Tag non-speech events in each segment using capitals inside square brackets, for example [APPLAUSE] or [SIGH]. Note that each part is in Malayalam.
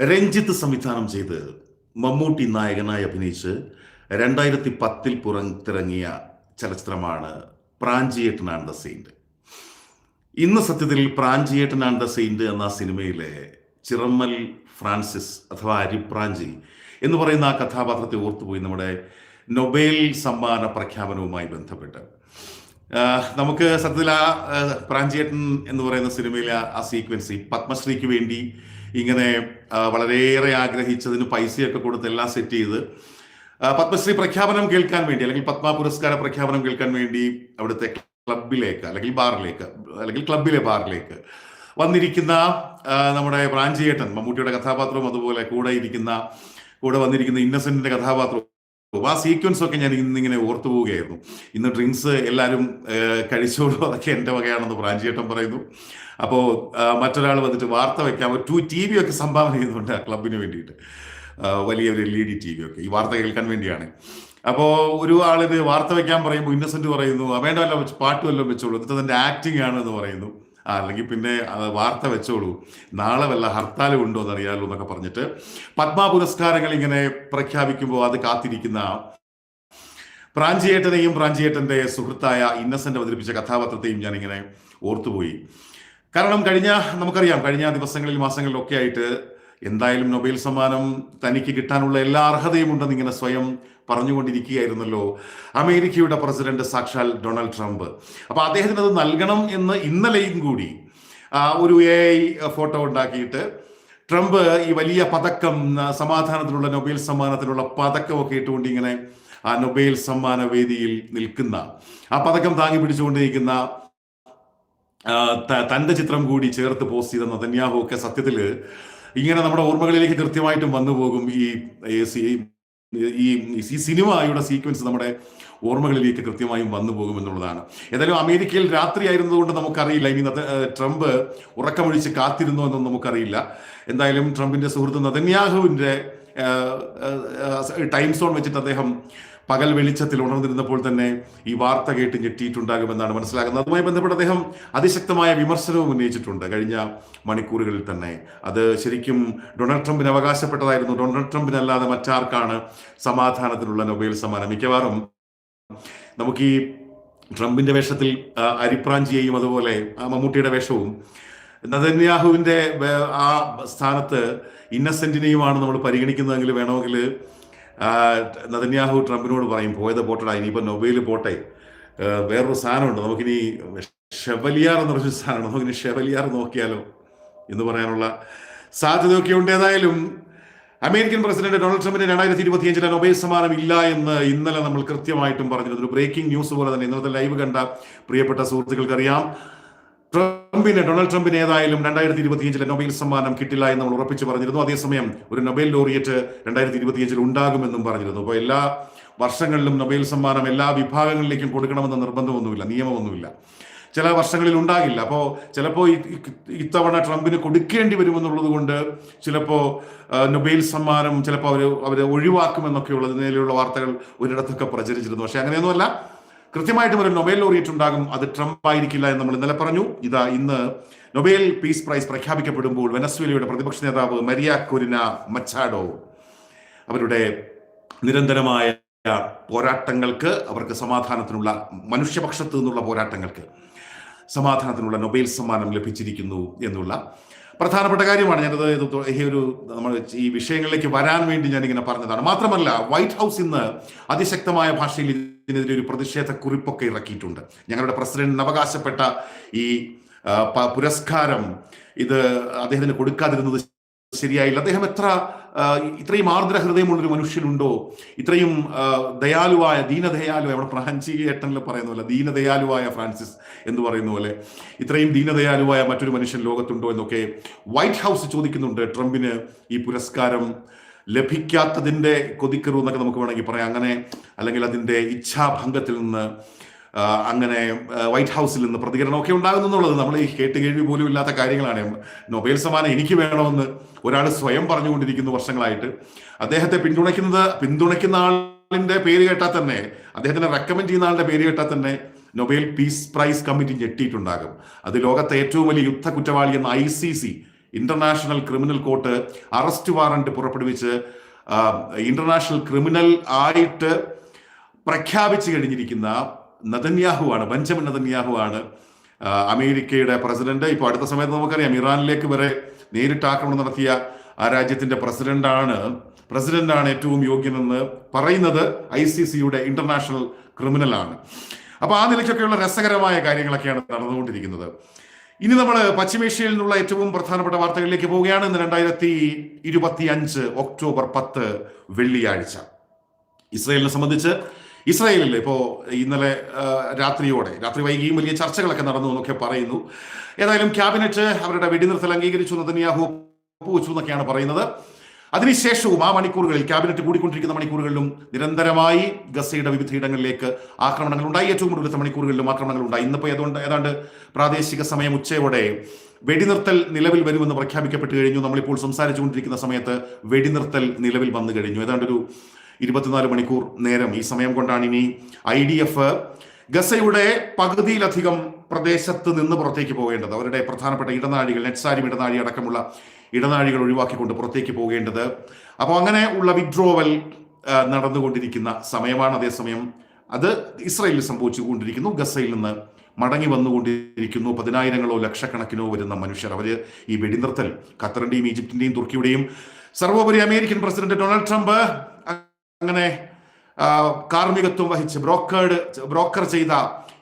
രഞ്ജിത്ത് സംവിധാനം ചെയ്ത് മമ്മൂട്ടി നായകനായി അഭിനയിച്ച് രണ്ടായിരത്തി പത്തിൽ പുറത്തിറങ്ങിയ ചലച്ചിത്രമാണ് പ്രാഞ്ചിയേട്ടൻ ആൻഡ് ദ സെയിന്റ് ഇന്ന് സത്യത്തിൽ പ്രാഞ്ചിയേട്ടൻ ആൻഡ് ദ സെയിന്റ് എന്ന സിനിമയിലെ ചിറമ്മൽ ഫ്രാൻസിസ് അഥവാ അരിപ്രാഞ്ചി എന്ന് പറയുന്ന ആ കഥാപാത്രത്തെ ഓർത്തുപോയി നമ്മുടെ നൊബേൽ സമ്മാന പ്രഖ്യാപനവുമായി ബന്ധപ്പെട്ട്. നമുക്ക് സത്യത്തിൽ ആ പ്രാഞ്ചിയേട്ടൻ എന്ന് പറയുന്ന സിനിമയിലെ ആ- സീക്വൻസ് പത്മശ്രീക്ക് വേണ്ടി ഇങ്ങനെ വളരെയേറെ ആഗ്രഹിച്ചതിന് പൈസയൊക്കെ കൊടുത്ത് എല്ലാം സെറ്റ് ചെയ്ത് പത്മശ്രീ പ്രഖ്യാപനം കേൾക്കാൻ വേണ്ടി അല്ലെങ്കിൽ പത്മ പുരസ്കാര പ്രഖ്യാപനം കേൾക്കാൻ വേണ്ടി അവിടുത്തെ ക്ലബിലേക്ക് അല്ലെങ്കിൽ ബാറിലേക്ക് അല്ലെങ്കിൽ ക്ലബിലെ ബാറിലേക്ക് വന്നിരിക്കുന്ന നമ്മുടെ പ്രാഞ്ചിയേട്ടൻ മമ്മൂട്ടിയുടെ കഥാപാത്രവും അതുപോലെ കൂടെ ഇരിക്കുന്ന കൂടെ വന്നിരിക്കുന്ന ഇന്നസെന്റിന്റെ കഥാപാത്രവും ആ സീക്വൻസ് ഒക്കെ ഞാൻ ഇന്നിങ്ങനെ ഓർത്തു പോവുകയായിരുന്നു. ഇന്ന് ഡ്രിങ്ക്സ് എല്ലാവരും കഴിച്ചോളൂ അതൊക്കെ എന്റെ വകയാണെന്ന് പ്രാഞ്ചിയേട്ടൻ പറയുന്നു. അപ്പോൾ മറ്റൊരാൾ വന്നിട്ട് വാർത്ത വെക്കാൻ ടു ടി വി ഒക്കെ സംഭാവന ചെയ്യുന്നുണ്ട് ആ ക്ലബിന് വേണ്ടിയിട്ട്. വലിയൊരു L E D T V ഒക്കെ. ഈ വാർത്ത കേൾക്കാൻ വേണ്ടിയാണ്. അപ്പോൾ ഒരു ആളിത് വാർത്ത വെക്കാൻ പറയുമ്പോൾ ഇന്നസെന്റ് പറയുന്നു "ആ, വേണ്ട വല്ലതും പാട്ട് വല്ലതും വെച്ചോളൂ എന്നിട്ട് അതിന്റെ ആക്ടിങ് ആണ് എന്ന് പറയുന്നു. അല്ലെങ്കിൽ പിന്നെ വാർത്ത വെച്ചോളൂ. നാളെ വല്ല ഹർത്താലും ഉണ്ടോ എന്ന് അറിയാലോ എന്നൊക്കെ പറഞ്ഞിട്ട് പത്മ പുരസ്കാരങ്ങൾ ഇങ്ങനെ പ്രഖ്യാപിക്കുമ്പോൾ അത് കാത്തിരിക്കുന്ന പ്രാഞ്ചിയേട്ടനെയും പ്രാഞ്ചിയേട്ടന്റെ സുഹൃത്തായ ഇന്നസെന്റ് അവതരിപ്പിച്ച കഥാപാത്രത്തെയും ഞാൻ ഇങ്ങനെ ഓർത്തുപോയി. കാരണം കഴിഞ്ഞ നമുക്കറിയാം കഴിഞ്ഞ ദിവസങ്ങളിൽ മാസങ്ങളിലൊക്കെ ആയിട്ട് എന്തായാലും നൊബേൽ സമ്മാനം തനിക്ക് കിട്ടാനുള്ള എല്ലാ അർഹതയും ഉണ്ടെന്ന് ഇങ്ങനെ സ്വയം പറഞ്ഞുകൊണ്ടിരിക്കുകയായിരുന്നല്ലോ അമേരിക്കയുടെ പ്രസിഡന്റ് സാക്ഷാൽ ഡൊണാൾഡ് ട്രംപ്. അപ്പൊ അദ്ദേഹത്തിന് അത് നൽകണം എന്ന് ഇന്നലെയും കൂടി ഒരു എ ഐ ഫോട്ടോ ഉണ്ടാക്കിയിട്ട് ട്രംപ് ഈ വലിയ പതക്കം സമാധാനത്തിനുള്ള നൊബേൽ സമ്മാനത്തിനുള്ള പതക്കമൊക്കെ ഇട്ടുകൊണ്ട് ഇങ്ങനെ ആ നൊബേൽ സമ്മാന വേദിയിൽ നിൽക്കുന്ന ആ പതക്കം താങ്ങി പിടിച്ചുകൊണ്ടിരിക്കുന്ന തന്റെ ചിത്രം കൂടി ചേർത്ത് പോസ്റ്റ് ചെയ്ത നതന്യാഹു ഒക്കെ സത്യത്തിൽ ഇങ്ങനെ നമ്മുടെ ഓർമ്മകളിലേക്ക് കൃത്യമായിട്ടും വന്നു പോകും ഈ ഈ ഈ സിനിമയുടെ സീക്വൻസ് നമ്മുടെ ഓർമ്മകളിലേക്ക് കൃത്യമായും വന്നു പോകും എന്നുള്ളതാണ്. ഏതായാലും അമേരിക്കയിൽ രാത്രി ആയിരുന്നതുകൊണ്ട് നമുക്കറിയില്ല. ഇനി ട്രംപ് ഉറക്കമൊഴിച്ച് കാത്തിരുന്നോ എന്നൊന്നും നമുക്കറിയില്ല. എന്തായാലും ട്രംപിന്റെ സുഹൃത്ത് ഏഹ്, ടൈം സോൺ വെച്ചിട്ട് അദ്ദേഹം പകൽ വെളിച്ചത്തിൽ ഉണർന്നിരുന്നപ്പോൾ തന്നെ ഈ വാർത്ത കേട്ട് ഞെട്ടിയിട്ടുണ്ടാകുമെന്നാണ് മനസ്സിലാകുന്നത്. അതുമായി ബന്ധപ്പെട്ട് അദ്ദേഹം അതിശക്തമായ വിമർശനവും ഉന്നയിച്ചിട്ടുണ്ട്. കഴിഞ്ഞ മണിക്കൂറുകളിൽ തന്നെ. അത് ശരിക്കും ഡൊണാൾഡ് ട്രംപിന് അവകാശപ്പെട്ടതായിരുന്നു. ഡൊണാൾഡ് ട്രംപിനല്ലാതെ മറ്റാർക്കാണ് സമാധാനത്തിനുള്ള നൊബേൽ സമ്മാനം? മിക്കവാറും നമുക്ക് ഈ ട്രംപിന്റെ വേഷത്തിൽ അരിപ്രാഞ്ചിയെയും അതുപോലെ മമ്മൂട്ടിയുടെ വേഷവും നദന്യാഹുവിന്റെ ആ സ്ഥാനത്ത് ഇന്നസെന്റിനെയുമാണ് നമ്മൾ പരിഗണിക്കുന്നതെങ്കിൽ വേണമെങ്കിൽ നദന്യാഹു ട്രംപിനോട് പറയും പോയത് പോട്ടടാ ഇനിയിപ്പോ നൊബേൽ പോട്ടെ. വേറൊരു സാധനമുണ്ട്. നമുക്കിനി ഷെവലിയാർ എന്ന് പറഞ്ഞൊരു സാധനമുണ്ട്. നമുക്കിനി ഷെവലിയാർ നോക്കിയാലോ എന്ന് പറയാനുള്ള സാധ്യതയൊക്കെ ഉണ്ട് ഏതായാലും. അമേരിക്കൻ പ്രസിഡന്റ് ഡൊണാൾഡ് ട്രംപിന് രണ്ടായിരത്തി ഇരുപത്തിയഞ്ചിലെ നൊബേൽ സമ്മാനം ഇല്ല എന്ന് ഇന്നലെ നമ്മൾ കൃത്യമായിട്ടും പറഞ്ഞിരുന്നു. ഒരു ബ്രേക്കിംഗ് ന്യൂസ് പോലെ തന്നെ ഇന്നത്തെ ലൈവ് കണ്ട പ്രിയപ്പെട്ട സുഹൃത്തുക്കൾക്ക് ട്രംപിന് ഡൊണാൾഡ് ട്രംപിന് ഏതായാലും രണ്ടായിരത്തി ഇരുപത്തിയഞ്ചിലെ നൊബേൽ സമ്മാനം കിട്ടില്ല എന്ന് നമ്മൾ ഉറപ്പിച്ച് പറഞ്ഞിരുന്നു. അതേസമയം ഒരു നൊബേൽ ലോറിയറ്റ് രണ്ടായിരത്തി ഇരുപത്തിയഞ്ചിൽ ഉണ്ടാകുമെന്നും പറഞ്ഞിരുന്നു. അപ്പോൾ എല്ലാ വർഷങ്ങളിലും നൊബേൽ സമ്മാനം എല്ലാ വിഭാഗങ്ങളിലേക്കും കൊടുക്കണമെന്ന നിർബന്ധമൊന്നുമില്ല നിയമമൊന്നുമില്ല. ചില വർഷങ്ങളിൽ ഉണ്ടാകില്ല. അപ്പോൾ ചിലപ്പോൾ ഇത്തവണ ട്രംപിന് കൊടുക്കേണ്ടി വരുമെന്നുള്ളത് കൊണ്ട് ചിലപ്പോൾ നൊബേൽ സമ്മാനം ചിലപ്പോൾ അവർ അവർ ഒഴിവാക്കുമെന്നൊക്കെയുള്ള നിലയിലുള്ള വാർത്തകൾ ഒരിടത്തൊക്കെ പ്രചരിച്ചിരുന്നു. പക്ഷേ അങ്ങനെയൊന്നുമല്ല. കൃത്യമായിട്ടും ഒരു നൊബേൽ ലോറിയറ്റ് ഉണ്ടാകും. അത് ട്രംപ് ആയിരിക്കില്ല എന്ന് നമ്മൾ ഇന്നലെ പറഞ്ഞു. ഇതാ ഇന്ന് നൊബേൽ പീസ് പ്രൈസ് പ്രഖ്യാപിക്കപ്പെടുമ്പോൾ വെനസ്വേലയുടെ പ്രതിപക്ഷ നേതാവ് മരിയ കൊരിന മച്ചാഡോ അവരുടെ നിരന്തരമായ പോരാട്ടങ്ങൾക്ക് അവർക്ക് സമാധാനത്തിനുള്ള മനുഷ്യപക്ഷത്തു നിന്നുള്ള പോരാട്ടങ്ങൾക്ക് സമാധാനത്തിനുള്ള നൊബേൽ സമ്മാനം ലഭിച്ചിരിക്കുന്നു എന്നുള്ള പ്രധാനപ്പെട്ട കാര്യമാണ് ഞാനത് ഇത് ഈ ഒരു നമ്മൾ ഈ വിഷയങ്ങളിലേക്ക് വരാൻ വേണ്ടി ഞാനിങ്ങനെ പറഞ്ഞതാണ്. മാത്രമല്ല വൈറ്റ് ഹൗസ് ഇന്ന് അതിശക്തമായ ഭാഷയിൽ ഇതിനെതിരെ ഒരു പ്രതിഷേധ കുറിപ്പൊക്കെ ഇറക്കിയിട്ടുണ്ട്. ഞങ്ങളുടെ പ്രസിഡന്റിന് അവകാശപ്പെട്ട ഈ പുരസ്കാരം ഇത് അദ്ദേഹത്തിന് കൊടുക്കാതിരുന്നത് ശരിയായില്ല. അദ്ദേഹം എത്ര ഇത്രയും ആർദ്ര ഹൃദയമുള്ളൊരു മനുഷ്യനുണ്ടോ? ഇത്രയും ദയാലുവായ ദീനദയാലുവായ നമ്മുടെ ഫ്രാൻസി ഏട്ടനിൽ പറയുന്ന പോലെ ദീനദയാലുവായ ഫ്രാൻസിസ് എന്ന് പറയുന്ന പോലെ ഇത്രയും ദീനദയാലുവായ മറ്റൊരു മനുഷ്യൻ ലോകത്തുണ്ടോ എന്നൊക്കെ വൈറ്റ് ഹൗസ് ചോദിക്കുന്നുണ്ട് ട്രംപിന് ഈ പുരസ്കാരം ലഭിക്കാത്തതിന്റെ കൊതിക്കറു എന്നൊക്കെ നമുക്ക് വേണമെങ്കിൽ പറയാം. അങ്ങനെ അല്ലെങ്കിൽ അതിന്റെ ഇച്ഛാഭംഗത്തിൽ നിന്ന് അങ്ങനെ വൈറ്റ് ഹൗസിൽ നിന്ന് പ്രതികരണമൊക്കെ ഉണ്ടാകുന്നു എന്നുള്ളത് നമ്മൾ ഈ കേട്ട് കേൾവി പോലും ഇല്ലാത്ത കാര്യങ്ങളാണ്. നൊബേൽ സമ്മാനം എനിക്ക് വേണമെന്ന് ഒരാൾ സ്വയം പറഞ്ഞുകൊണ്ടിരിക്കുന്നു വർഷങ്ങളായിട്ട്. അദ്ദേഹത്തെ പിന്തുണയ്ക്കുന്നത് പിന്തുണയ്ക്കുന്ന ആളിന്റെ പേര് കേട്ടാൽ തന്നെ അദ്ദേഹത്തിനെ റെക്കമെൻഡ് ചെയ്യുന്ന ആളുടെ പേര് കേട്ടാൽ തന്നെ നൊബേൽ പീസ് പ്രൈസ് കമ്മിറ്റി ഞെട്ടിയിട്ടുണ്ടാകും. അത് ലോകത്തെ ഏറ്റവും വലിയ യുദ്ധ കുറ്റവാളി എന്ന I C C international criminal court arrest warrant പുറപ്പെടുവിച്ച് international criminal ആയിട്ട് പ്രഖ്യാപിച്ചു കഴിഞ്ഞിരിക്കുന്ന നതന്യാഹുവാണ് ബഞ്ചമൻ നദന്യാഹുവാണ് അമേരിക്കയുടെ പ്രസിഡന്റ്. ഇപ്പോൾ അടുത്ത സമയത്ത് നമുക്കറിയാം ഇറാനിലേക്ക് വരെ നേരിട്ട് ആക്രമണം നടത്തിയ ആ രാജ്യത്തിന്റെ പ്രസിഡന്റാണ്. പ്രസിഡന്റാണ് ഏറ്റവും യോഗ്യനെന്ന് പറയുന്നത് ഐ സി സിയുടെ ഇന്റർനാഷണൽ ക്രിമിനലാണ്. അപ്പൊ ആ നിലയ്ക്കൊക്കെയുള്ള രസകരമായ കാര്യങ്ങളൊക്കെയാണ് നടന്നുകൊണ്ടിരിക്കുന്നത്. ഇനി നമ്മൾ പശ്ചിമേഷ്യയിൽ നിന്നുള്ള ഏറ്റവും പ്രധാനപ്പെട്ട വാർത്തകളിലേക്ക് പോവുകയാണ്. ഇന്ന് രണ്ടായിരത്തി ഇരുപത്തി അഞ്ച് ഒക്ടോബർ പത്ത് വെള്ളിയാഴ്ച. ഇസ്രയേലിനെ സംബന്ധിച്ച് ഇസ്രയേലിൽ ഇപ്പോൾ ഇന്നലെ രാത്രിയോടെ രാത്രി വൈകിയും വലിയ ചർച്ചകളൊക്കെ നടന്നു എന്നൊക്കെ പറയുന്നു. ഏതായാലും ക്യാബിനറ്റ് അവരുടെ വെടിനിർത്തൽ അംഗീകരിച്ചു നതന്യാഹു ഒപ്പുവെച്ചു എന്നൊക്കെയാണ് പറയുന്നത്. അതിനുശേഷവും ആ മണിക്കൂറുകളിൽ ക്യാബിനറ്റ് കൂടിക്കൊണ്ടിരിക്കുന്ന മണിക്കൂറുകളിലും നിരന്തരമായി ഗസയുടെ വിവിധയിടങ്ങളിലേക്ക് ആക്രമണങ്ങൾ ഉണ്ടായി. ഏറ്റവും കൂടുതലത്തെ മണിക്കൂറുകളിലും ആക്രമണങ്ങൾ ഉണ്ടായി. ഇന്നിപ്പോൾ ഏതുകൊണ്ട് ഏതാണ്ട് പ്രാദേശിക സമയം ഉച്ചയോടെ വെടിനിർത്തൽ നിലവിൽ വരുമെന്ന് പ്രഖ്യാപിക്കപ്പെട്ട് കഴിഞ്ഞു. നമ്മളിപ്പോൾ സംസാരിച്ചുകൊണ്ടിരിക്കുന്ന സമയത്ത് വെടിനിർത്തൽ നിലവിൽ വന്നു കഴിഞ്ഞു. ഏതാണ്ട് ഒരു ഇരുപത്തിനാല് മണിക്കൂർ നേരം ഈ സമയം കൊണ്ടാണ് ഇനി ഐ ഡി എഫ് ഗസയുടെ പകുതിയിലധികം പ്രദേശത്ത് നിന്ന് പുറത്തേക്ക് പോകേണ്ടത്. അവരുടെ പ്രധാനപ്പെട്ട ഇടനാഴികൾ നെറ്റ്സാരി ഇടനാഴി അടക്കമുള്ള ഇടനാഴികൾ ഒഴിവാക്കിക്കൊണ്ട് പുറത്തേക്ക് പോകേണ്ടത്. അപ്പോൾ അങ്ങനെ ഉള്ള വിഡ്രോവൽ നടന്നുകൊണ്ടിരിക്കുന്ന സമയമാണ്. അതേസമയം അത് ഇസ്രയേലിൽ സംഭവിച്ചുകൊണ്ടിരിക്കുന്നു. ഗസയിൽ നിന്ന് മടങ്ങി വന്നുകൊണ്ടിരിക്കുന്നു. പതിനായിരങ്ങളോ ലക്ഷക്കണക്കിനോ വരുന്ന മനുഷ്യർ. അവർ ഈ വെടിനിർത്തൽ ഖത്തറിന്റെയും ഈജിപ്തിന്റെയും തുർക്കിയുടെയും സർവോപരി അമേരിക്കൻ പ്രസിഡന്റ് ഡൊണാൾഡ് ട്രംപ് അങ്ങനെ കാർമ്മികത്വം വഹിച്ച് ബ്രോക്കേഡ് ബ്രോക്കർ ചെയ്ത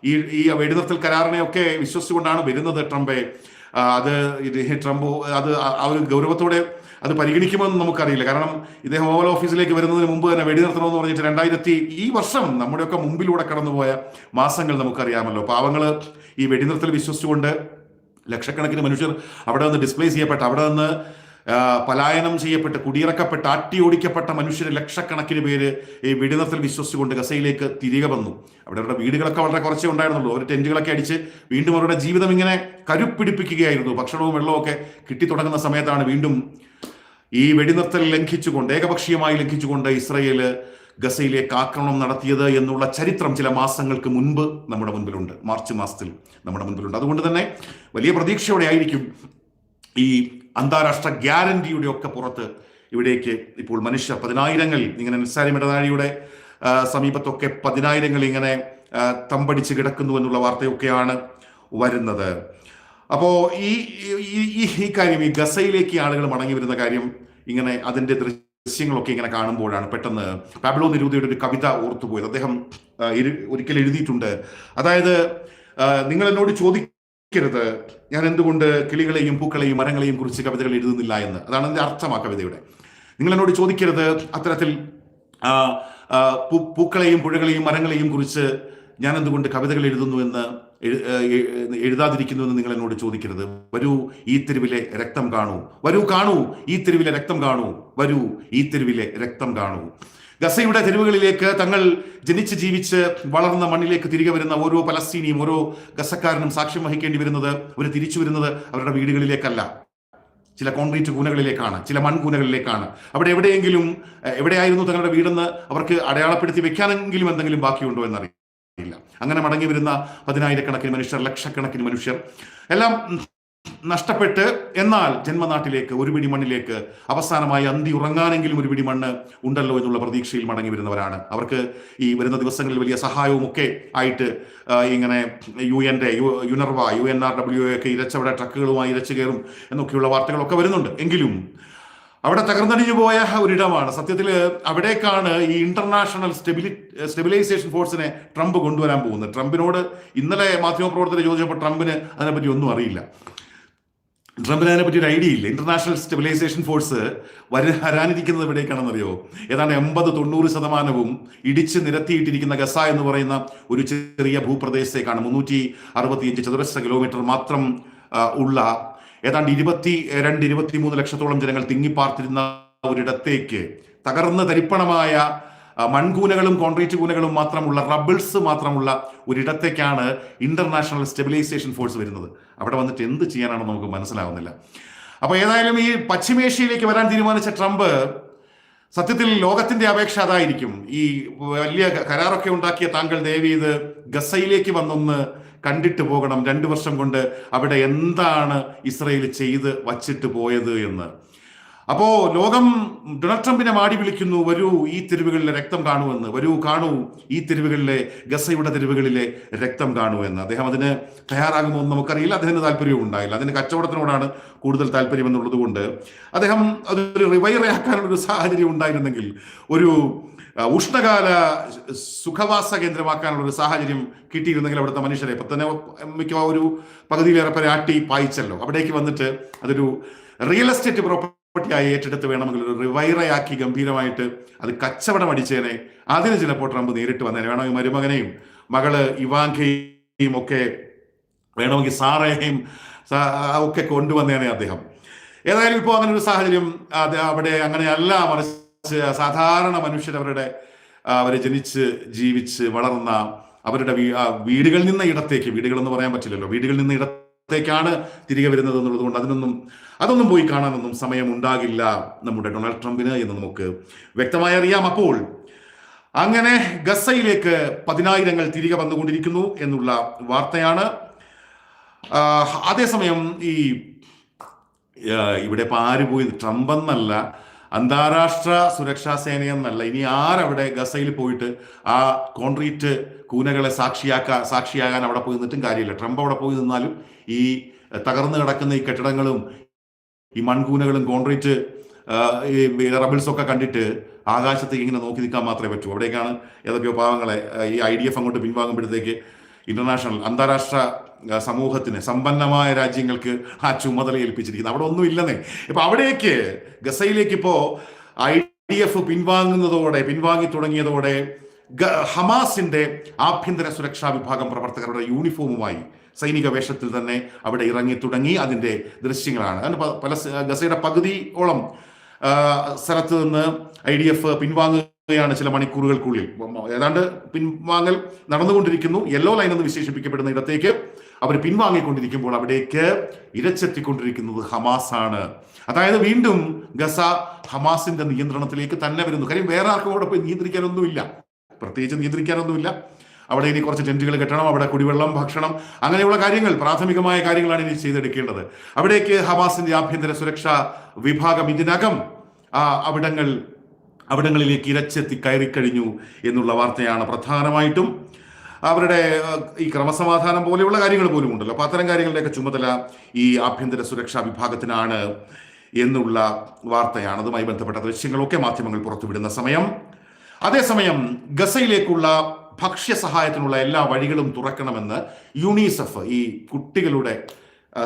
ഈ ഈ വെടിനിർത്തൽ കരാറിനെയൊക്കെ വിശ്വസിച്ചുകൊണ്ടാണ് വരുന്നത് ട്രംപെ. അത് ട്രംപ് അത് ആ ഒരു ഗൗരവത്തോടെ അത് പരിഗണിക്കുമെന്ന് നമുക്കറിയില്ല. കാരണം ഇദ്ദേഹം ഓവൽ ഓഫീസിലേക്ക് വരുന്നതിന് മുമ്പ് തന്നെ വെടിനിർത്തണമെന്ന് പറഞ്ഞിട്ട് രണ്ടായിരത്തി ഈ വർഷം നമ്മുടെയൊക്കെ മുമ്പിലൂടെ കടന്നുപോയ മാസങ്ങൾ നമുക്കറിയാമല്ലോ. പാവങ്ങൾ ഈ വെടിനിർത്തൽ വിശ്വസിച്ചുകൊണ്ട് ലക്ഷക്കണക്കിന് മനുഷ്യർ അവിടെ നിന്ന് ഡിസ്പ്ലേസ് ചെയ്യപ്പെട്ട അവിടെ നിന്ന് പലായനം ചെയ്യപ്പെട്ട് കുടിയിറക്കപ്പെട്ട് അട്ടിയോടിക്കപ്പെട്ട മനുഷ്യർ ലക്ഷക്കണക്കിന് പേര് ഈ വിടുന്നത്തിൽ വിശ്വസിച്ചുകൊണ്ട് ഗസയിലേക്ക് തിരികെ വന്നു. അവിടെ അവരുടെ വീടുകളൊക്കെ വളരെ കുറച്ചേ ഉണ്ടായിരുന്നുള്ളൂ. അവർ ടെന്റുകളൊക്കെ അടിച്ച് വീണ്ടും അവരുടെ ജീവിതം ഇങ്ങനെ കരുപ്പിടിപ്പിക്കുകയായിരുന്നു. ഭക്ഷണവും വെള്ളവും ഒക്കെ കിട്ടിത്തുടങ്ങുന്ന സമയത്താണ് വീണ്ടും ഈ വെടിനിർത്തൽ ലംഘിച്ചുകൊണ്ട് ഏകപക്ഷീയമായി ലംഘിച്ചുകൊണ്ട് ഇസ്രയേൽ ഗസയിലേക്ക് ആക്രമണം നടത്തിയത് എന്നുള്ള ചരിത്രം ചില മാസങ്ങൾക്ക് മുൻപ് നമ്മുടെ മുൻപിലുണ്ട്. മാർച്ച് മാസത്തിൽ നമ്മുടെ മുൻപിലുണ്ട്. അതുകൊണ്ട് തന്നെ വലിയ പ്രതീക്ഷയോടെ ആയിരിക്കും ഈ അന്താരാഷ്ട്ര ഗ്യാരണ്ടിയുടെ ഒക്കെ പുറത്ത് ഇവിടേക്ക് ഇപ്പോൾ മനുഷ്യ പതിനായിരങ്ങൾ ഇങ്ങനെ നിസ്സാരി ഇടനാഴിയുടെ സമീപത്തൊക്കെ പതിനായിരങ്ങൾ ഇങ്ങനെ തമ്പടിച്ച് കിടക്കുന്നു എന്നുള്ള വാർത്തയൊക്കെയാണ് വരുന്നത്. അപ്പോ ഈ ഈ- കാര്യം ഈ ഗസയിലേക്ക് ആളുകൾ മടങ്ങി വരുന്ന കാര്യം ഇങ്ങനെ അതിന്റെ ദൃശ്യങ്ങളൊക്കെ ഇങ്ങനെ കാണുമ്പോഴാണ് പെട്ടെന്ന് പാബ്ലോ നിരൂതയുടെ ഒരു കവിത ഓർത്തുപോയത്. അദ്ദേഹം ഒരിക്കൽ എഴുതിയിട്ടുണ്ട്. അതായത് നിങ്ങൾ എന്നോട് ചോദിക്കരുത് ഞാൻ എന്തുകൊണ്ട് കിളികളെയും പൂക്കളെയും മരങ്ങളെയും കുറിച്ച് കവിതകൾ എഴുതുന്നില്ല എന്ന്? അതാണ് എന്റെ അർത്ഥം ആ കവിതയുടെ. നിങ്ങൾ എന്നോട് ചോദിക്കരുത് അത്തരത്തിൽ പൂക്കളെയും പുഴകളെയും മരങ്ങളെയും കുറിച്ച് ഞാൻ എന്തുകൊണ്ട് കവിതകൾ എഴുതുന്നു എന്ന് എഴുതാതിരിക്കുന്നു എന്ന് നിങ്ങൾ എന്നോട് ചോദിക്കരുത്. വരൂ ഈ തെരുവിലെ രക്തം കാണൂ. വരൂ കാണൂ ഈ തെരുവിലെ രക്തം കാണൂ. വരൂ ഈ തെരുവിലെ രക്തം കാണൂ. ഗസയുടെ തെരുവുകളിലേക്ക് തങ്ങൾ ജനിച്ച് ജീവിച്ച് വളർന്ന മണ്ണിലേക്ക് തിരികെ വരുന്ന ഓരോ പലസ്തീനിയും ഓരോ ഗസക്കാരനും സാക്ഷ്യം വഹിക്കേണ്ടി വരുന്നത് അവർ തിരിച്ചു വരുന്നത് അവരുടെ വീടുകളിലേക്കല്ല. ചില കോൺക്രീറ്റ് കൂനകളിലേക്കാണ് ചില മൺകൂനകളിലേക്കാണ് അവിടെ എവിടെയെങ്കിലും എവിടെയായിരുന്നു തങ്ങളുടെ വീടെന്ന് അവർക്ക് അടയാളപ്പെടുത്തി വെക്കാനെങ്കിലും എന്തെങ്കിലും ബാക്കിയുണ്ടോ എന്നറിയില്ല. അങ്ങനെ മടങ്ങി വരുന്ന പതിനായിരക്കണക്കിന് മനുഷ്യർ ലക്ഷക്കണക്കിന് മനുഷ്യർ. എല്ലാം നഷ്ടപ്പെട്ട് എന്നാൽ ജന്മനാട്ടിലേക്ക് ഒരു പിടി മണ്ണിലേക്ക് അവസാനമായി അന്തി ഉറങ്ങാനെങ്കിലും ഒരു പിടി മണ്ണ് ഉണ്ടല്ലോ എന്നുള്ള പ്രതീക്ഷയിൽ മടങ്ങി വരുന്നവരാണ്. അവർക്ക് ഈ വരുന്ന ദിവസങ്ങളിൽ വലിയ സഹായവും ഒക്കെ ആയിട്ട് ഇങ്ങനെ യു എന്റെ യുനർവ യു എൻ ആർ ഡബ്ല്യു ഒക്കെ ഇരച്ചവിടെ ട്രക്കുകളുമായി ഇരച്ചു കയറും എന്നൊക്കെയുള്ള വാർത്തകളൊക്കെ വരുന്നുണ്ട്. എങ്കിലും അവിടെ തകർന്നടിഞ്ഞു പോയ ഒരിടമാണ്. സത്യത്തിൽ അവിടേക്കാണ് ഈ ഇന്റർനാഷണൽ സ്റ്റെബിലി സ്റ്റെബിലൈസേഷൻ ഫോഴ്സിനെ ട്രംപ് കൊണ്ടുവരാൻ പോകുന്നത്. ട്രംപിനോട് ഇന്നലെ മാധ്യമപ്രവർത്തകർ ചോദിച്ചപ്പോൾ ട്രംപിന് അതിനെപ്പറ്റി ഒന്നും അറിയില്ല. ട്രംപിന് അതിനെപ്പറ്റി ഒരു ഐഡിയ ഇല്ല. ഇന്റർനാഷണൽ സ്റ്റെബിലൈസേഷൻ ഫോഴ്സ് വര വരാനിരിക്കുന്നത് എവിടേക്കാണെന്നറിയോ? ഏതാണ്ട് എൺപത് തൊണ്ണൂറ് ശതമാനവും ഇടിച്ച് നിരത്തിയിട്ടിരിക്കുന്ന ഗസ എന്ന് പറയുന്ന ഒരു ചെറിയ ഭൂപ്രദേശത്തേക്കാണ്. മുന്നൂറ്റി അറുപത്തിയഞ്ച് ചതുരശ്ര കിലോമീറ്റർ മാത്രം ഉള്ള ഏതാണ്ട് ഇരുപത്തി രണ്ട് ഇരുപത്തി മൂന്ന് ലക്ഷത്തോളം ജനങ്ങൾ തിങ്ങിപ്പാർത്തിരുന്ന ഒരിടത്തേക്ക് തകർന്ന് തരിപ്പണമായ മൺകൂനകളും കോൺക്രീറ്റ് കൂനകളും മാത്രമുള്ള റബിൾസ് മാത്രമുള്ള ഒരിടത്തേക്കാണ് ഇന്റർനാഷണൽ സ്റ്റെബിലൈസേഷൻ ഫോഴ്സ് വരുന്നത്. അവിടെ വന്നിട്ട് എന്ത് ചെയ്യാനാണെന്ന് നമുക്ക് മനസ്സിലാവുന്നില്ല. അപ്പൊ ഏതായാലും ഈ പശ്ചിമേഷ്യയിലേക്ക് വരാൻ തീരുമാനിച്ച ട്രംപ് സത്യത്തിൽ ലോകത്തിന്റെ അപേക്ഷ അതായിരിക്കും. ഈ വലിയ കരാറൊക്കെ ഉണ്ടാക്കിയ താങ്കൾ ദയവ് ഇത് ഗസയിലേക്ക് വന്നൊന്ന് കണ്ടിട്ട് പോകണം. രണ്ടു വർഷം കൊണ്ട് അവിടെ എന്താണ് ഇസ്രയേൽ ചെയ്ത് വച്ചിട്ട് പോയത് എന്ന്. അപ്പോ ലോകം ഡൊണാൾഡ് ട്രംപിനെ മാടി വിളിക്കുന്നു വരൂ ഈ തെരുവുകളിലെ രക്തം കാണുമെന്ന് വരൂ കാണൂ ഈ തെരുവുകളിലെ ഗസയുടെ തെരുവുകളിലെ രക്തം കാണൂ എന്ന്. അദ്ദേഹം അതിന് തയ്യാറാകുമോ എന്ന് നമുക്കറിയില്ല. അദ്ദേഹത്തിന് താല്പര്യവും ഉണ്ടായില്ല. അതിന് കച്ചവടത്തിനോടാണ് കൂടുതൽ താല്പര്യം എന്നുള്ളത് കൊണ്ട് അദ്ദേഹം അതൊരു റിവൈറയാക്കാനുള്ള ഒരു സാഹചര്യം ഉണ്ടായിരുന്നെങ്കിൽ ഒരു ഉഷ്ണകാല സുഖവാസ കേന്ദ്രമാക്കാനുള്ള ഒരു സാഹചര്യം കിട്ടിയിരുന്നെങ്കിൽ അവിടുത്തെ മനുഷ്യരെ. ഇപ്പൊ തന്നെ മിക്ക ഒരു പകുതിയിലേറെ പേരെ ആട്ടി പായിച്ചല്ലോ. അവിടേക്ക് വന്നിട്ട് അതൊരു റിയൽ എസ്റ്റേറ്റ് പ്രോപ്പർട്ടിയായി ഏറ്റെടുത്ത് വേണമെങ്കിൽ ഒരു റിവൈറയാക്കി ഗംഭീരമായിട്ട് അത് കച്ചവടം അടിച്ചേനെ അതിന് ചിലപ്പോൾ ട്രംപ് നേരിട്ട് വന്നേനെ. വേണമെങ്കിൽ മരുമകനെയും മകൾ ഇവാങ്കയും ഒക്കെ വേണമെങ്കിൽ സാറേയും ഒക്കെ കൊണ്ടുവന്നേനെ അദ്ദേഹം. ഏതായാലും ഇപ്പോൾ അങ്ങനെ ഒരു സാഹചര്യം അവിടെ അങ്ങനെയല്ല മറിച്ച് സാധാരണ മനുഷ്യരവരുടെ അവർ ജനിച്ച് ജീവിച്ച് വളർന്ന അവരുടെ വീടുകളിൽ നിന്ന ഇടത്തേക്ക് വീടുകളെന്ന് പറയാൻ പറ്റില്ലല്ലോ വീടുകളിൽ നിന്ന് ഇടത്തേക്കാണ് തിരികെ വരുന്നത് എന്നുള്ളത് കൊണ്ട് അതിനൊന്നും അതൊന്നും പോയി കാണാനൊന്നും സമയം ഉണ്ടാകില്ല നമ്മുടെ ഡൊണാൾഡ് ട്രംപിന് എന്ന് നമുക്ക് വ്യക്തമായി അറിയാം. അപ്പോൾ അങ്ങനെ ഗസയിലേക്ക് പതിനായിരങ്ങൾ തിരികെ വന്നുകൊണ്ടിരിക്കുന്നു എന്നുള്ള വാർത്തയാണ്. അതേസമയം ഈ ഇവിടെ ഇപ്പൊ ആര് പോയി? ട്രംപ് എന്നല്ല അന്താരാഷ്ട്ര സുരക്ഷാ സേനയെന്നല്ല ഇനി ആരവിടെ ഗസയിൽ പോയിട്ട് ആ കോൺക്രീറ്റ് കൂനകളെ സാക്ഷിയാക്കാ സാക്ഷിയാകാൻ അവിടെ പോയി നിന്നിട്ടും കാര്യമില്ല. ട്രംപ് അവിടെ പോയി നിന്നാലും ഈ തകർന്നു കിടക്കുന്ന ഈ കെട്ടിടങ്ങളും ഈ മൺകൂനകളും കോൺക്രീറ്റ് ഈ റബിൾസ് ഒക്കെ കണ്ടിട്ട് ആകാശത്തേക്ക് ഇങ്ങനെ നോക്കി നിൽക്കാൻ മാത്രമേ പറ്റൂ. അവിടേക്കാണ് ഏതൊക്കെയോ പാവങ്ങളെ ഈ ഐ ഡി എഫ് അങ്ങോട്ട് പിൻവാങ്ങുമ്പോഴത്തേക്ക് ഇന്റർനാഷണൽ അന്താരാഷ്ട്ര സമൂഹത്തിന് സമ്പന്നമായ രാജ്യങ്ങൾക്ക് ആ ചുമതല ഏൽപ്പിച്ചിരിക്കുന്നത്. അവിടെ ഒന്നും ഇല്ലെന്നേ. ഇപ്പൊ അവിടേക്ക് ഗസയിലേക്ക് ഇപ്പോ ഐ ഡി എഫ് പിൻവാങ്ങുന്നതോടെ പിൻവാങ്ങി തുടങ്ങിയതോടെ ഹമാസിന്റെ ആഭ്യന്തര സുരക്ഷാ വിഭാഗം പ്രവർത്തകരുടെ യൂണിഫോമുമായി സൈനിക വേഷത്തിൽ തന്നെ അവിടെ ഇറങ്ങി തുടങ്ങി അതിന്റെ ദൃശ്യങ്ങളാണ്. അതിന് പല ഗസയുടെ പകുതിയോളം സ്ഥലത്ത് നിന്ന് ഐ ഡി എഫ് പിൻവാങ്ങുകയാണ് ചില മണിക്കൂറുകൾക്കുള്ളിൽ. ഏതാണ്ട് പിൻവാങ്ങൽ നടന്നുകൊണ്ടിരിക്കുന്നു. യെല്ലോ ലൈൻ എന്ന് വിശേഷിപ്പിക്കപ്പെടുന്ന ഇടത്തേക്ക് അവർ പിൻവാങ്ങിക്കൊണ്ടിരിക്കുമ്പോൾ അവിടേക്ക് ഇരച്ചെത്തിക്കൊണ്ടിരിക്കുന്നത് ഹമാസ് ആണ് അതായത് വീണ്ടും ഗസ ഹമാസിന്റെ നിയന്ത്രണത്തിലേക്ക് തന്നെ വരുന്നു. കാര്യം വേറെ ആർക്കും അവിടെ പോയി നിയന്ത്രിക്കാനൊന്നുമില്ല. പ്രത്യേകിച്ച് നിയന്ത്രിക്കാനൊന്നുമില്ല. അവിടെ ഇനി കുറച്ച് ടെന്റുകൾ കെട്ടണം അവിടെ കുടിവെള്ളം ഭക്ഷണം അങ്ങനെയുള്ള കാര്യങ്ങൾ പ്രാഥമികമായ കാര്യങ്ങളാണ് ഇനി ചെയ്തെടുക്കേണ്ടത്. അവിടേക്ക് ഹമാസിന്റെ ആഭ്യന്തര സുരക്ഷാ വിഭാഗം ഇതിനകം അവിടങ്ങൾ അവിടങ്ങളിലേക്ക് ഇരച്ചെത്തി കയറിക്കഴിഞ്ഞു എന്നുള്ള വാർത്തയാണ് പ്രധാനമായിട്ടും. അവരുടെ ഈ ക്രമസമാധാനം പോലെയുള്ള കാര്യങ്ങൾ പോലും ഉണ്ടല്ലോ. അപ്പൊ അത്തരം കാര്യങ്ങളുടെയൊക്കെ ചുമതല ഈ ആഭ്യന്തര സുരക്ഷാ വിഭാഗത്തിനാണ് എന്നുള്ള വാർത്തയാണ് അതുമായി ബന്ധപ്പെട്ട ദൃശ്യങ്ങളൊക്കെ മാധ്യമങ്ങൾ പുറത്തുവിടുന്ന സമയം. അതേസമയം ഗസയിലേക്കുള്ള ഭക്ഷ്യ സഹായത്തിനുള്ള എല്ലാ വഴികളും തുറക്കണമെന്ന് യുണിസെഫ് ഈ കുട്ടികളുടെ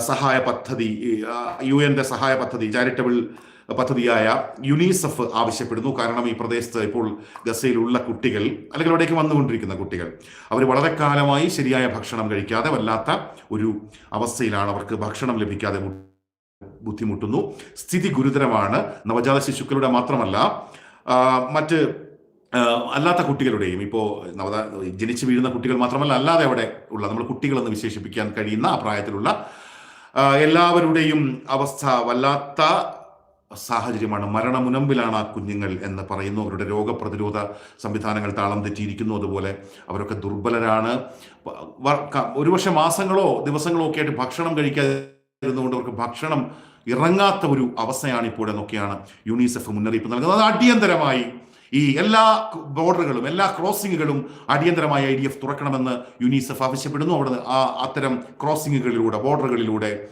സഹായ പദ്ധതി യു എന്റെ സഹായ പദ്ധതി ചാരിറ്റബിൾ പദ്ധതിയായ യുനിസെഫ് ആവശ്യപ്പെടുന്നു. കാരണം ഈ പ്രദേശത്ത് ഇപ്പോൾ ഗസയിലുള്ള കുട്ടികൾ അല്ലെങ്കിൽ അവിടേക്ക് വന്നുകൊണ്ടിരിക്കുന്ന കുട്ടികൾ അവർ വളരെ കാലമായി ശരിയായ ഭക്ഷണം കഴിക്കാതെ വല്ലാത്ത ഒരു അവസ്ഥയിലാണ് അവർക്ക് ഭക്ഷണം ലഭിക്കാതെ ബുദ്ധിമുട്ടുന്നു. സ്ഥിതി ഗുരുതരമാണ്. നവജാത ശിശുക്കളുടെ മാത്രമല്ല മറ്റ് അല്ലാത്ത കുട്ടികളുടെയും ഇപ്പോൾ നവത ജനിച്ചു വീഴുന്ന കുട്ടികൾ മാത്രമല്ല അല്ലാതെ അവിടെ ഉള്ള നമ്മൾ കുട്ടികളെന്ന് വിശേഷിപ്പിക്കാൻ കഴിയുന്ന ആ പ്രായത്തിലുള്ള എല്ലാവരുടെയും അവസ്ഥ വല്ലാത്ത സാഹചര്യമാണ്. മരണമുനമ്പിലാണ് ആ കുഞ്ഞുങ്ങൾ എന്ന് പറയുന്നു. അവരുടെ രോഗപ്രതിരോധ സംവിധാനങ്ങൾ താളം തെറ്റിയിരിക്കുന്നു. അതുപോലെ അവരൊക്കെ ദുർബലരാണ്. ഒരുപക്ഷെ മാസങ്ങളോ ദിവസങ്ങളോ ഒക്കെ ആയിട്ട് ഭക്ഷണം കഴിക്കാതിരുന്നുകൊണ്ട് അവർക്ക് ഭക്ഷണം ഇറങ്ങാത്ത ഒരു അവസ്ഥയാണ് ഇപ്പോഴെന്നൊക്കെയാണ് യുണിസെഫ് മുന്നറിയിപ്പ് നൽകുന്നത്. അത് അടിയന്തരമായി ഈ എല്ലാ ബോർഡറുകളും എല്ലാ ക്രോസിങ്ങുകളും അടിയന്തരമായി ഐ ഡി എഫ് തുറക്കണമെന്ന് യുനിസെഫ് ആവശ്യപ്പെടുന്നു. അവിടെ അത്തരം ക്രോസിങ്ങുകളിലൂടെ ബോർഡറുകളിലൂടെ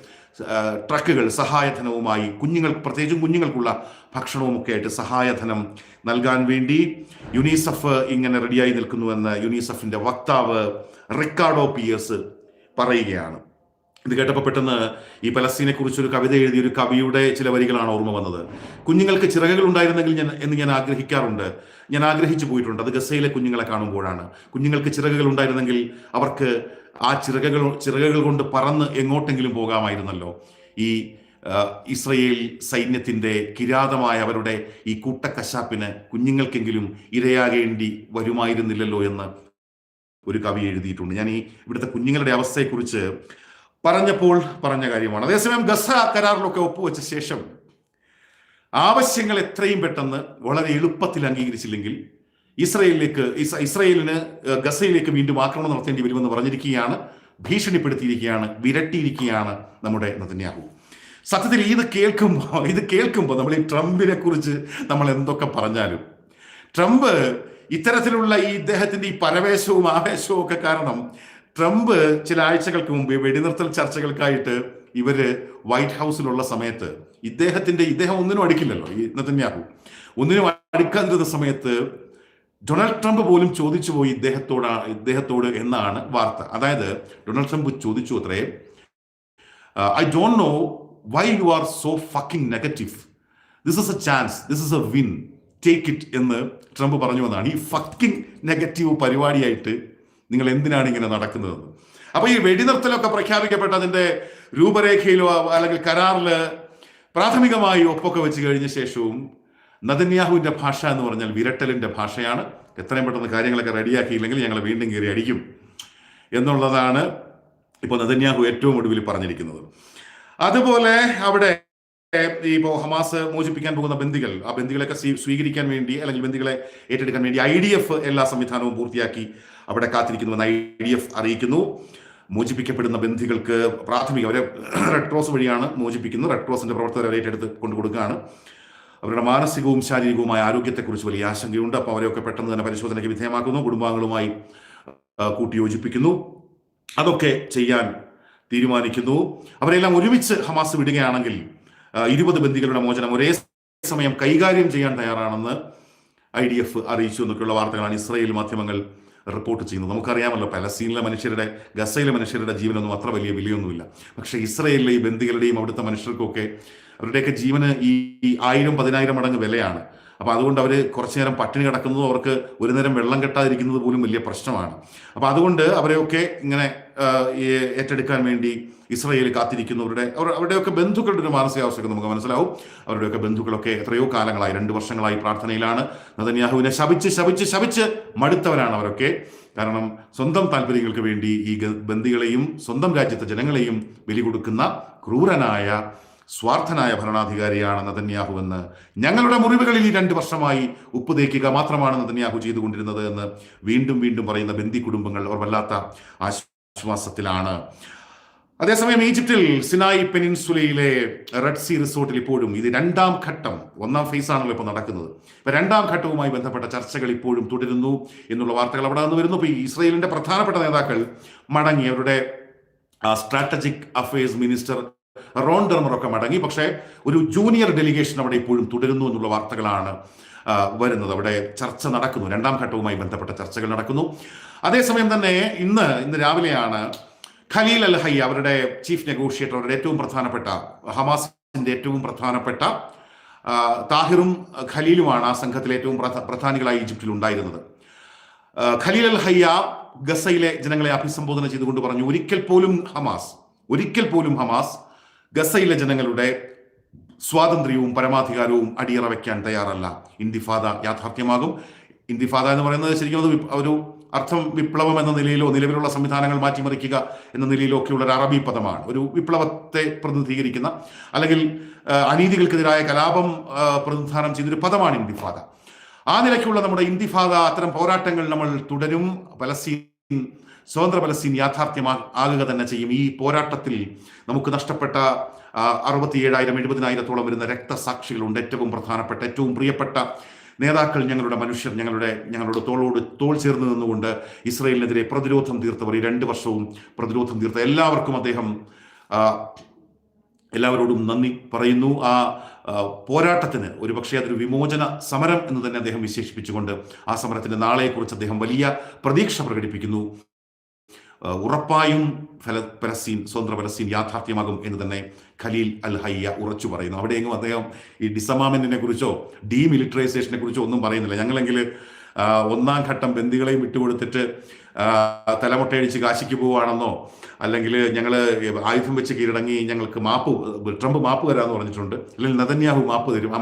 ട്രക്കുകൾ സഹായധനവുമായി കുഞ്ഞുങ്ങൾ പ്രത്യേകിച്ചും കുഞ്ഞുങ്ങൾക്കുള്ള ഭക്ഷണവും ഒക്കെ ആയിട്ട് സഹായധനം നൽകാൻ വേണ്ടി യുനിസെഫ് ഇങ്ങനെ റെഡിയായി നിൽക്കുന്നുവെന്ന് യുനിസെഫിന്റെ വക്താവ് റിക്കാർഡോ പിയേഴ്സ് പറയുകയാണ്. ഇത് കേട്ടപ്പോൾ പെട്ടെന്ന് ഈ പലസ്തീനെ കുറിച്ചൊരു കവിത എഴുതിയ ഒരു കവിയുടെ ചില വരികളാണ് ഓർമ്മ വന്നത്. കുഞ്ഞുങ്ങൾക്ക് ചിറകുകൾ ഉണ്ടായിരുന്നെങ്കിൽ ഞാൻ എന്ന് ഞാൻ ആഗ്രഹിക്കാറുണ്ട്. ഞാൻ ആഗ്രഹിച്ചു പോയിട്ടുണ്ട്. അത് ഗസയിലെ കുഞ്ഞുങ്ങളെ കാണുമ്പോഴാണ്. കുഞ്ഞുങ്ങൾക്ക് ചിറകുകൾ ഉണ്ടായിരുന്നെങ്കിൽ അവർക്ക് ആ ചിറകുകൾ ചിറകുകൾ കൊണ്ട് പറന്ന് എങ്ങോട്ടെങ്കിലും പോകാമായിരുന്നല്ലോ. ഈ ഇസ്രയേൽ സൈന്യത്തിന്റെ കിരാതമായ അവരുടെ ഈ കൂട്ടക്കശാപ്പിന് കുഞ്ഞുങ്ങൾക്കെങ്കിലും ഇരയാകേണ്ടി വരുമായിരുന്നില്ലല്ലോ എന്ന് ഒരു കവി എഴുതിയിട്ടുണ്ട്. ഞാൻ ഈ ഇവിടുത്തെ കുഞ്ഞുങ്ങളുടെ അവസ്ഥയെക്കുറിച്ച് പറഞ്ഞപ്പോൾ പറഞ്ഞ കാര്യമാണ്. അതേസമയം ഗസ കരാറിലൊക്കെ ഒപ്പുവെച്ച ശേഷം ആവശ്യങ്ങൾ എത്രയും പെട്ടെന്ന് വളരെ എളുപ്പത്തിൽ അംഗീകരിച്ചില്ലെങ്കിൽ ഇസ്രയേലിലേക്ക് ഇസ് ഇസ്രയേലിന് ഗസയിലേക്ക് വീണ്ടും ആക്രമണം നടത്തേണ്ടി വരുമെന്ന് പറഞ്ഞിരിക്കുകയാണ് ഭീഷണിപ്പെടുത്തിയിരിക്കുകയാണ് വിരട്ടിയിരിക്കുകയാണ് നമ്മുടെ നതന്യാഹു. സത്യത്തിൽ ഇത് കേൾക്കുമ്പോൾ ഇത് കേൾക്കുമ്പോൾ നമ്മൾ ഈ ട്രംപിനെ കുറിച്ച് നമ്മൾ എന്തൊക്കെ പറഞ്ഞാലും ട്രംപ് ഇത്തരത്തിലുള്ള ഈ ഇദ്ദേഹത്തിന്റെ ഈ പരവേശവും ആവേശവും ഒക്കെ കാരണം ട്രംപ് ചില ആഴ്ചകൾക്ക് മുമ്പ് വെടിനിർത്തൽ ചർച്ചകൾക്കായിട്ട് ഇവർ വൈറ്റ് ഹൗസിലുള്ള സമയത്ത് ഇദ്ദേഹത്തിന്റെ ഇദ്ദേഹം ഒന്നിനും അടിക്കില്ലല്ലോ ഈ നെതന്യാഹു. ഒന്നിനും അടുക്കാതിരുന്ന സമയത്ത് ഡൊണാൾഡ് ട്രംപ് പോലും ചോദിച്ചു പോയി ഇദ്ദേഹത്തോട് ഇദ്ദേഹത്തോട് എന്നാണ് വാർത്ത. അതായത് ഡൊണാൾഡ് ട്രംപ് ചോദിച്ചു അത്രേ I don't know why you are so fucking negative this is a chance this is a win take it എന്ന് ട്രംപ് പറഞ്ഞു എന്നാണ് ഈ ഫക്കിംഗ് നെഗറ്റീവ് പരിപാടിയായിട്ട് നിങ്ങൾ എന്തിനാണ് ഇങ്ങനെ നടക്കുന്നതെന്ന്. അപ്പൊ ഈ വെടിനിർത്തലൊക്കെ പ്രഖ്യാപിക്കപ്പെട്ട അതിന്റെ രൂപരേഖയിലോ അല്ലെങ്കിൽ കരാറിൽ പ്രാഥമികമായി ഒപ്പൊക്കെ വെച്ച് കഴിഞ്ഞ ശേഷവും നദന്യാഹുവിന്റെ ഭാഷ എന്ന് പറഞ്ഞാൽ വിരട്ടലിന്റെ ഭാഷയാണ്. എത്രയും പെട്ടെന്ന് കാര്യങ്ങളൊക്കെ റെഡിയാക്കിയില്ലെങ്കിൽ ഞങ്ങൾ വീണ്ടും കയറി അടിക്കും എന്നുള്ളതാണ് ഇപ്പോൾ നദന്യാഹു ഏറ്റവും ഒടുവിൽ പറഞ്ഞിരിക്കുന്നത്. അതുപോലെ അവിടെ ഇപ്പോൾ ഹമാസ് മോചിപ്പിക്കാൻ പോകുന്ന ബന്ദികൾ ആ ബന്ദികളെയൊക്കെ സ്വീകരിക്കാൻ വേണ്ടി അല്ലെങ്കിൽ ബന്ദികളെ ഏറ്റെടുക്കാൻ വേണ്ടി ഐ എല്ലാ സംവിധാനവും പൂർത്തിയാക്കി. അവിടെ കാത്തിരിക്കുന്നുവെന്ന് ഐ ഡി എഫ് അറിയിക്കുന്നു. മോചിപ്പിക്കപ്പെടുന്ന ബന്ധികൾക്ക് പ്രാഥമിക അവരെ [CLEARS THROAT] റെഡ് ക്രോസ് വഴിയാണ് മോചിപ്പിക്കുന്നത്. റെഡ് ക്രോസിന്റെ പ്രവർത്തകരെ അവരെ ഏറ്റെടുത്ത് കൊണ്ടു കൊടുക്കുകയാണ് അവരുടെ മാനസികവും ശാരീരികവുമായ ആരോഗ്യത്തെക്കുറിച്ച് വലിയ ആശങ്കയുണ്ട്. അപ്പോൾ അവരെയൊക്കെ പെട്ടെന്ന് തന്നെ പരിശോധനയ്ക്ക് വിധേയമാക്കുന്നു. കുടുംബാംഗങ്ങളുമായി കൂട്ടിയോജിപ്പിക്കുന്നു. അതൊക്കെ ചെയ്യാൻ തീരുമാനിക്കുന്നു. അവരെല്ലാം ഒരുമിച്ച് ഹമാസ് വിടുകയാണെങ്കിൽ ഇരുപത് ബന്ദികളുടെ മോചനം ഒരേ സമയം കൈകാര്യം ചെയ്യാൻ തയ്യാറാണെന്ന് ഐ ഡി എഫ് അറിയിച്ചു എന്നൊക്കെയുള്ള വാർത്തകളാണ് ഇസ്രായേൽ മാധ്യമങ്ങൾ റിപ്പോർട്ട് ചെയ്യുന്നത് നമുക്കറിയാമല്ലോ പലസ്തീനിലെ മനുഷ്യരുടെ ഗസയിലെ മനുഷ്യരുടെ ജീവനൊന്നും അത്ര വലിയ വിലയൊന്നുമില്ല. പക്ഷെ ഇസ്രയേലിലെ ഈ ബന്ധികളുടെയും അവിടുത്തെ മനുഷ്യർക്കൊക്കെ അവരുടെയൊക്കെ ജീവന് ഈ ഈ ആയിരം പതിനായിരം മടങ്ങ് വിലയാണ്. അപ്പൊ അതുകൊണ്ട് അവർ കുറച്ചു നേരം പട്ടിണി കിടക്കുന്നതും അവർക്ക് ഒരു നേരം വെള്ളം കെട്ടാതിരിക്കുന്നത് പോലും വലിയ പ്രശ്നമാണ്. അപ്പൊ അതുകൊണ്ട് അവരെയൊക്കെ ഇങ്ങനെ ഏറ്റെടുക്കാൻ വേണ്ടി ഇസ്രയേൽ കാത്തിരിക്കുന്നവരുടെ അവർ അവരുടെയൊക്കെ ബന്ധുക്കളുടെ ഒരു മാനസികാവസ്ഥയൊക്കെ നമുക്ക് മനസ്സിലാവും. അവരുടെയൊക്കെ ബന്ധുക്കളൊക്കെ എത്രയോ കാലങ്ങളായി രണ്ട് വർഷങ്ങളായി പ്രാർത്ഥനയിലാണ്. നദന്യാഹുവിനെ ശപിച്ച് ശപിച്ച് ശപിച്ച് മടുത്തവരാണ് അവരൊക്കെ. കാരണം സ്വന്തം താല്പര്യങ്ങൾക്ക് വേണ്ടി ഈ ബന്ദികളെയും സ്വന്തം രാജ്യത്തെ ജനങ്ങളെയും ബലി കൊടുക്കുന്ന ക്രൂരനായ സ്വാർത്ഥനായ ഭരണാധികാരിയാണ് നതന്യാഹു എന്ന് ഞങ്ങളുടെ മുറിവുകളിൽ ഈ രണ്ട് വർഷമായി ഉപ്പ് തേക്കുക മാത്രമാണ് നതന്യാഹു ചെയ്തുകൊണ്ടിരുന്നത് എന്ന് വീണ്ടും വീണ്ടും പറയുന്ന ബന്ദി കുടുംബങ്ങൾ അവർ വല്ലാത്ത ആശ്വാസത്തിലാണ്. അതേസമയം ഈജിപ്തിൽ സിനായി പെനിൻസുലയിലെ റെഡ് സീ റിസോർട്ടിൽ ഇപ്പോഴും ഇത് രണ്ടാം ഘട്ടം ഒന്നാം ഫേസ് ആണല്ലോ ഇപ്പോൾ നടക്കുന്നത്. ഇപ്പൊ രണ്ടാം ഘട്ടവുമായി ബന്ധപ്പെട്ട ചർച്ചകൾ ഇപ്പോഴും തുടരുന്നു എന്നുള്ള വാർത്തകൾ അവിടെ നിന്ന് വരുന്നു. ഇപ്പൊ ഈ ഇസ്രയേലിന്റെ പ്രധാനപ്പെട്ട നേതാക്കൾ മടങ്ങി അവരുടെ സ്ട്രാറ്റജിക് അഫയേഴ്സ് മിനിസ്റ്റർ റോൺ ഡെർമറൊക്കെ മടങ്ങി. പക്ഷേ ഒരു ജൂനിയർ ഡെലിഗേഷൻ അവിടെ ഇപ്പോഴും തുടരുന്നു എന്നുള്ള വാർത്തകളാണ് വരുന്നത്. അവിടെ ചർച്ച നടക്കുന്നു. രണ്ടാം ഘട്ടവുമായി ബന്ധപ്പെട്ട ചർച്ചകൾ നടക്കുന്നു. അതേസമയം തന്നെ ഇന്ന് ഇന്ന് രാവിലെയാണ് ഖലീൽ അൽ ഹൈ അവരുടെ ചീഫ് നെഗോഷിയേറ്റർ അവരുടെ ഏറ്റവും പ്രധാനപ്പെട്ട ഹമാസിന്റെ ഏറ്റവും പ്രധാനപ്പെട്ട താഹിറും ഖലീലുമാണ് ആ സംഘത്തിലെ ഏറ്റവും പ്രധ- പ്രധാനികളായി ഈജിപ്തിൽ ഉണ്ടായിരുന്നത്. ഖലീൽ അൽ ഹയ്യ ഗസയിലെ ജനങ്ങളെ അഭിസംബോധന ചെയ്തുകൊണ്ട് പറഞ്ഞു ഒരിക്കൽ പോലും ഹമാസ് ഒരിക്കൽ പോലും ഹമാസ് ഗസയിലെ ജനങ്ങളുടെ സ്വാതന്ത്ര്യവും പരമാധികാരവും അടിയറ വയ്ക്കാൻ തയ്യാറല്ല. ഇന്തിഫാദ യാഥാർത്ഥ്യമാകും. ഇന്തിഫാദ എന്ന് പറയുന്നത് ശരിക്കും അത് ഒരു അർത്ഥം വിപ്ലവം എന്ന നിലയിലോ നിലവിലുള്ള സംവിധാനങ്ങൾ മാറ്റിമറിക്കുക എന്ന നിലയിലോ ഒക്കെയുള്ള ഒരു അറബി പദമാണ്. ഒരു വിപ്ലവത്തെ പ്രതിനിധീകരിക്കുന്ന അല്ലെങ്കിൽ അനീതികൾക്കെതിരായ കലാപം പ്രതിനിധാനം ചെയ്തൊരു പദമാണ് ഇന്തിഫാദ. ആ നിലയ്ക്കുള്ള നമ്മുടെ ഇന്തിഫാദ അത്തരം പോരാട്ടങ്ങൾ നമ്മൾ തുടരും. പലസ്തീൻ സ്വതന്ത്ര പലസ്തീൻ യാഥാർത്ഥ്യമാ ആകുക തന്നെ ചെയ്യും. ഈ പോരാട്ടത്തിൽ നമുക്ക് നഷ്ടപ്പെട്ട അറുപത്തി അറുപത്തിയേഴായിരം എഴുപതിനായിരത്തോളം വരുന്ന രക്തസാക്ഷികളുണ്ട്. ഏറ്റവും പ്രധാനപ്പെട്ട ഏറ്റവും പ്രിയപ്പെട്ട നേതാക്കൾ ഞങ്ങളുടെ മനുഷ്യർ ഞങ്ങളുടെ ഞങ്ങളുടെ തോളോട് തോൾ ചേർന്ന് നിന്നുകൊണ്ട് ഇസ്രയേലിനെതിരെ പ്രതിരോധം തീർത്തവർ. ഈ രണ്ട് വർഷവും പ്രതിരോധം തീർത്ത എല്ലാവർക്കും അദ്ദേഹം എല്ലാവരോടും നന്ദി പറയുന്നു. ആ പോരാട്ടത്തിന് ഒരു പക്ഷേ അതൊരു വിമോചന സമരം എന്ന് തന്നെ അദ്ദേഹം വിശേഷിപ്പിച്ചുകൊണ്ട് ആ സമരത്തിന്റെ നാളെയെക്കുറിച്ച് അദ്ദേഹം വലിയ പ്രതീക്ഷ പ്രകടിപ്പിക്കുന്നു. ഉറപ്പായും ഫല പലസ്തീൻ സ്വതന്ത്ര പലസ്തീൻ യാഥാർത്ഥ്യമാകും എന്ന് തന്നെ ഖലീൽ അൽ ഹയ്യ ഉറച്ചു പറയുന്നു. അവിടെയെങ്കിലും അദ്ദേഹം ഈ ഡിസമാമെന്റിനെ കുറിച്ചോ ഡീമിലിറ്ററൈസേഷനെ കുറിച്ചോ ഒന്നും പറയുന്നില്ല. ഞങ്ങളെങ്കിൽ ഒന്നാം ഘട്ടം ബന്ദികളെയും വിട്ടുകൊടുത്തിട്ട് തലമുട്ടയടിച്ച് കാശിക്ക് പോവുകയാണെന്നോ അല്ലെങ്കിൽ ഞങ്ങൾ ആയുധം വെച്ച് കീഴടങ്ങി ഞങ്ങൾക്ക് മാപ്പ് ട്രംപ് മാപ്പ് തരാമെന്ന് പറഞ്ഞിട്ടുണ്ട്. അല്ലെങ്കിൽ നതന്യാഹു മാപ്പ് തരും. ആ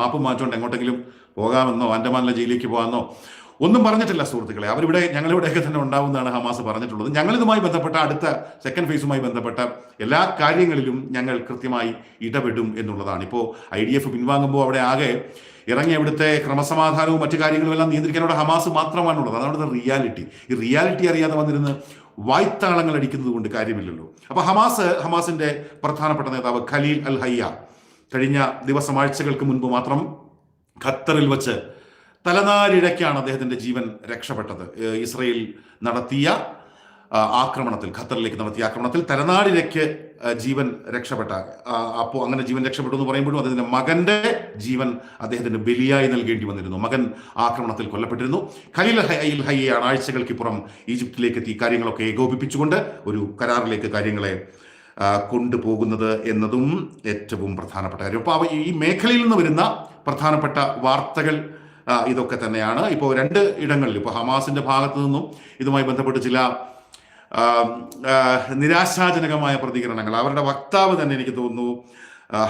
മാപ്പ് മാറ്റുകൊണ്ട് എങ്ങോട്ടെങ്കിലും പോകാമെന്നോ അൻഡമാനിലെ ജയിലിലേക്ക് പോകാമെന്നോ ഒന്നും പറഞ്ഞിട്ടില്ല സുഹൃത്തുക്കളെ. അവരിവിടെ ഞങ്ങളിവിടെയൊക്കെ തന്നെ ഉണ്ടാവുന്നതാണ് ഹമാസ് പറഞ്ഞിട്ടുള്ളത്. ഞങ്ങളിതുമായി ബന്ധപ്പെട്ട അടുത്ത സെക്കൻഡ് ഫേസുമായി ബന്ധപ്പെട്ട എല്ലാ കാര്യങ്ങളിലും ഞങ്ങൾ കൃത്യമായി ഇടപെടും എന്നുള്ളതാണ്. ഇപ്പോൾ ഐ ഡി എഫ് പിൻവാങ്ങുമ്പോൾ അവിടെ ആകെ ഇറങ്ങി അവിടുത്തെ ക്രമസമാധാനവും മറ്റു കാര്യങ്ങളും എല്ലാം നിയന്ത്രിക്കാൻ അവിടെ ഹമാസ് മാത്രമാണുള്ളത്. അതാണ് അവിടുത്തെ റിയാലിറ്റി ഈ റിയാലിറ്റി അറിയാതെ വന്നിരുന്ന് വായ്ത്താളങ്ങൾ അടിക്കുന്നത് കൊണ്ട് കാര്യമില്ലല്ലോ. അപ്പൊ ഹമാസ് ഹമാസിന്റെ പ്രധാനപ്പെട്ട നേതാവ് ഖലീൽ അൽ ഹയ്യ കഴിഞ്ഞ ദിവസം ആഴ്ചകൾക്ക് മുൻപ് മാത്രം ഖത്തറിൽ വച്ച് തലനാരിഴയ്ക്കാണ് അദ്ദേഹത്തിന്റെ ജീവൻ രക്ഷപ്പെട്ടത്. ഇസ്രയേൽ നടത്തിയ ആക്രമണത്തിൽ ഖത്തറിലേക്ക് നടത്തിയ ആക്രമണത്തിൽ തലനാടിരയ്ക്ക് ജീവൻ രക്ഷപ്പെട്ട അപ്പോൾ അങ്ങനെ ജീവൻ രക്ഷപ്പെട്ടു എന്ന് പറയുമ്പോഴും അദ്ദേഹത്തിന്റെ മകന്റെ ജീവൻ അദ്ദേഹത്തിന് ബലിയായി നൽകേണ്ടി വന്നിരുന്നു. മകൻ ആക്രമണത്തിൽ കൊല്ലപ്പെട്ടിരുന്നു. ഖലീൽ ഹൈൽ ഹയ്യാണ് ആഴ്ചകൾക്കിപ്പുറം ഈജിപ്തിലേക്ക് എത്തി കാര്യങ്ങളൊക്കെ ഏകോപിപ്പിച്ചുകൊണ്ട് ഒരു കരാറിലേക്ക് കാര്യങ്ങളെ കൊണ്ടുപോകുന്നത് എന്നതും ഏറ്റവും പ്രധാനപ്പെട്ട കാര്യം. അപ്പോൾ ഈ മേഖലയിൽ നിന്ന് വരുന്ന പ്രധാനപ്പെട്ട വാർത്തകൾ ഇതൊക്കെ തന്നെയാണ്. ഇപ്പോൾ രണ്ട് ഇടങ്ങളിൽ ഇപ്പോൾ ഹമാസിന്റെ ഭാഗത്തു നിന്നും ഇതുമായി ബന്ധപ്പെട്ട് ചില നിരാശാജനകമായ പ്രതികരണങ്ങൾ. അവരുടെ വക്താവ് തന്നെ എനിക്ക് തോന്നുന്നു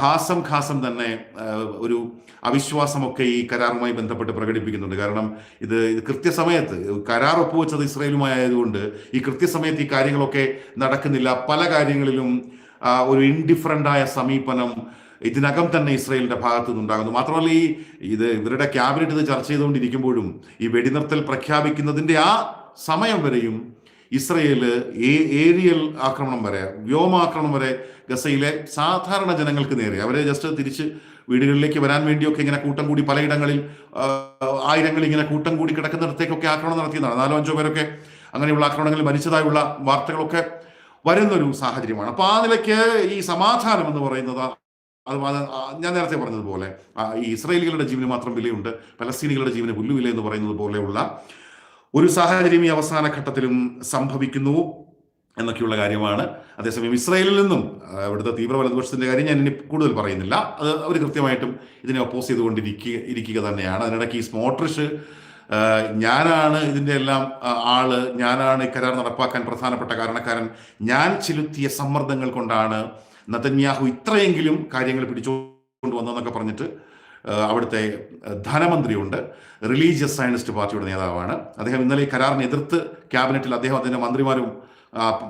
ഹാസം ഖാസം തന്നെ ഒരു അവിശ്വാസമൊക്കെ ഈ കരാറുമായി ബന്ധപ്പെട്ട് പ്രകടിപ്പിക്കുന്നുണ്ട്. കാരണം ഇത് കൃത്യസമയത്ത് കരാർ ഒപ്പുവെച്ചത് ഇസ്രയേലുമായി ആയതുകൊണ്ട് ഈ കൃത്യസമയത്ത് ഈ കാര്യങ്ങളൊക്കെ നടക്കുന്നില്ല. പല കാര്യങ്ങളിലും ഒരു ഇൻഡിഫറന്റായ സമീപനം ഇതിനകം തന്നെ ഇസ്രയേലിന്റെ ഭാഗത്തു നിന്നുണ്ടാകുന്നു. മാത്രമല്ല ഈ ഇത് ഇവരുടെ ക്യാബിനറ്റ് ഇത് ചർച്ച ചെയ്തുകൊണ്ടിരിക്കുമ്പോഴും ഈ വെടിനിർത്തൽ പ്രഖ്യാപിക്കുന്നതിന്റെ ആ സമയം വരെയും ഇസ്രയേൽ ഏരിയൽ ആക്രമണം വരെ വ്യോമാക്രമണം വരെ ഗസയിലെ സാധാരണ ജനങ്ങൾക്ക് നേരെ അവരെ ജസ്റ്റ് തിരിച്ച് വീടുകളിലേക്ക് വരാൻ വേണ്ടിയൊക്കെ ഇങ്ങനെ കൂട്ടം കൂടി പലയിടങ്ങളിൽ ആയിരങ്ങൾ ഇങ്ങനെ കൂട്ടം കൂടി കിടക്കുന്നിടത്തേക്കൊക്കെ ആക്രമണം നടത്തിയതാണ്. നാലോ അഞ്ചോ പേരൊക്കെ അങ്ങനെയുള്ള ആക്രമണങ്ങളിൽ മരിച്ചതായുള്ള വാർത്തകളൊക്കെ വരുന്നൊരു സാഹചര്യമാണ്. അപ്പൊ ആ നിലയ്ക്ക് ഈ സമാധാനം എന്ന് പറയുന്നത് അത് ഞാൻ നേരത്തെ പറഞ്ഞതുപോലെ ഈ ഇസ്രായേലികളുടെ ജീവന് മാത്രം വിലയുണ്ട് പലസ്തീനികളുടെ ജീവന് പുല്ലുവില എന്ന് പറയുന്നത് പോലെയുള്ള ഒരു സാഹചര്യം ഈ അവസാന ഘട്ടത്തിലും സംഭവിക്കുന്നു എന്നൊക്കെയുള്ള കാര്യമാണ്. അതേസമയം ഇസ്രായേലിൽ നിന്നും ഇവിടുത്തെ തീവ്ര വലതുപക്ഷത്തിന്റെ കാര്യം ഞാൻ ഇനി കൂടുതൽ പറയുന്നില്ല. അത് അവർ കൃത്യമായിട്ടും ഇതിനെ ഒപ്പോസ് ചെയ്തുകൊണ്ടിരിക്കുക ഇരിക്കുക തന്നെയാണ്. അതിനിടയ്ക്ക് ഈ സ്മോട്രിഷ് ഞാനാണ് ഇതിന്റെ എല്ലാം ആൾ ഞാനാണ് ഈ കരാർ നടപ്പാക്കാൻ പ്രധാനപ്പെട്ട കാരണക്കാരൻ ഞാൻ ചെലുത്തിയ സമ്മർദ്ദങ്ങൾ കൊണ്ടാണ് നതന്യാഹു ഇത്രയെങ്കിലും കാര്യങ്ങൾ പിടിച്ചുകൊണ്ട് വന്നതെന്നൊക്കെ പറഞ്ഞിട്ട് അവിടുത്തെ ധനമന്ത്രിയുണ്ട്. റിലീജിയസ് സയനിസ്റ്റ് പാർട്ടിയുടെ നേതാവാണ്. അദ്ദേഹം ഇന്നലെ ഈ കരാറിനെ എതിർത്ത് ക്യാബിനറ്റിൽ അദ്ദേഹം അതിന്റെ മന്ത്രിമാരും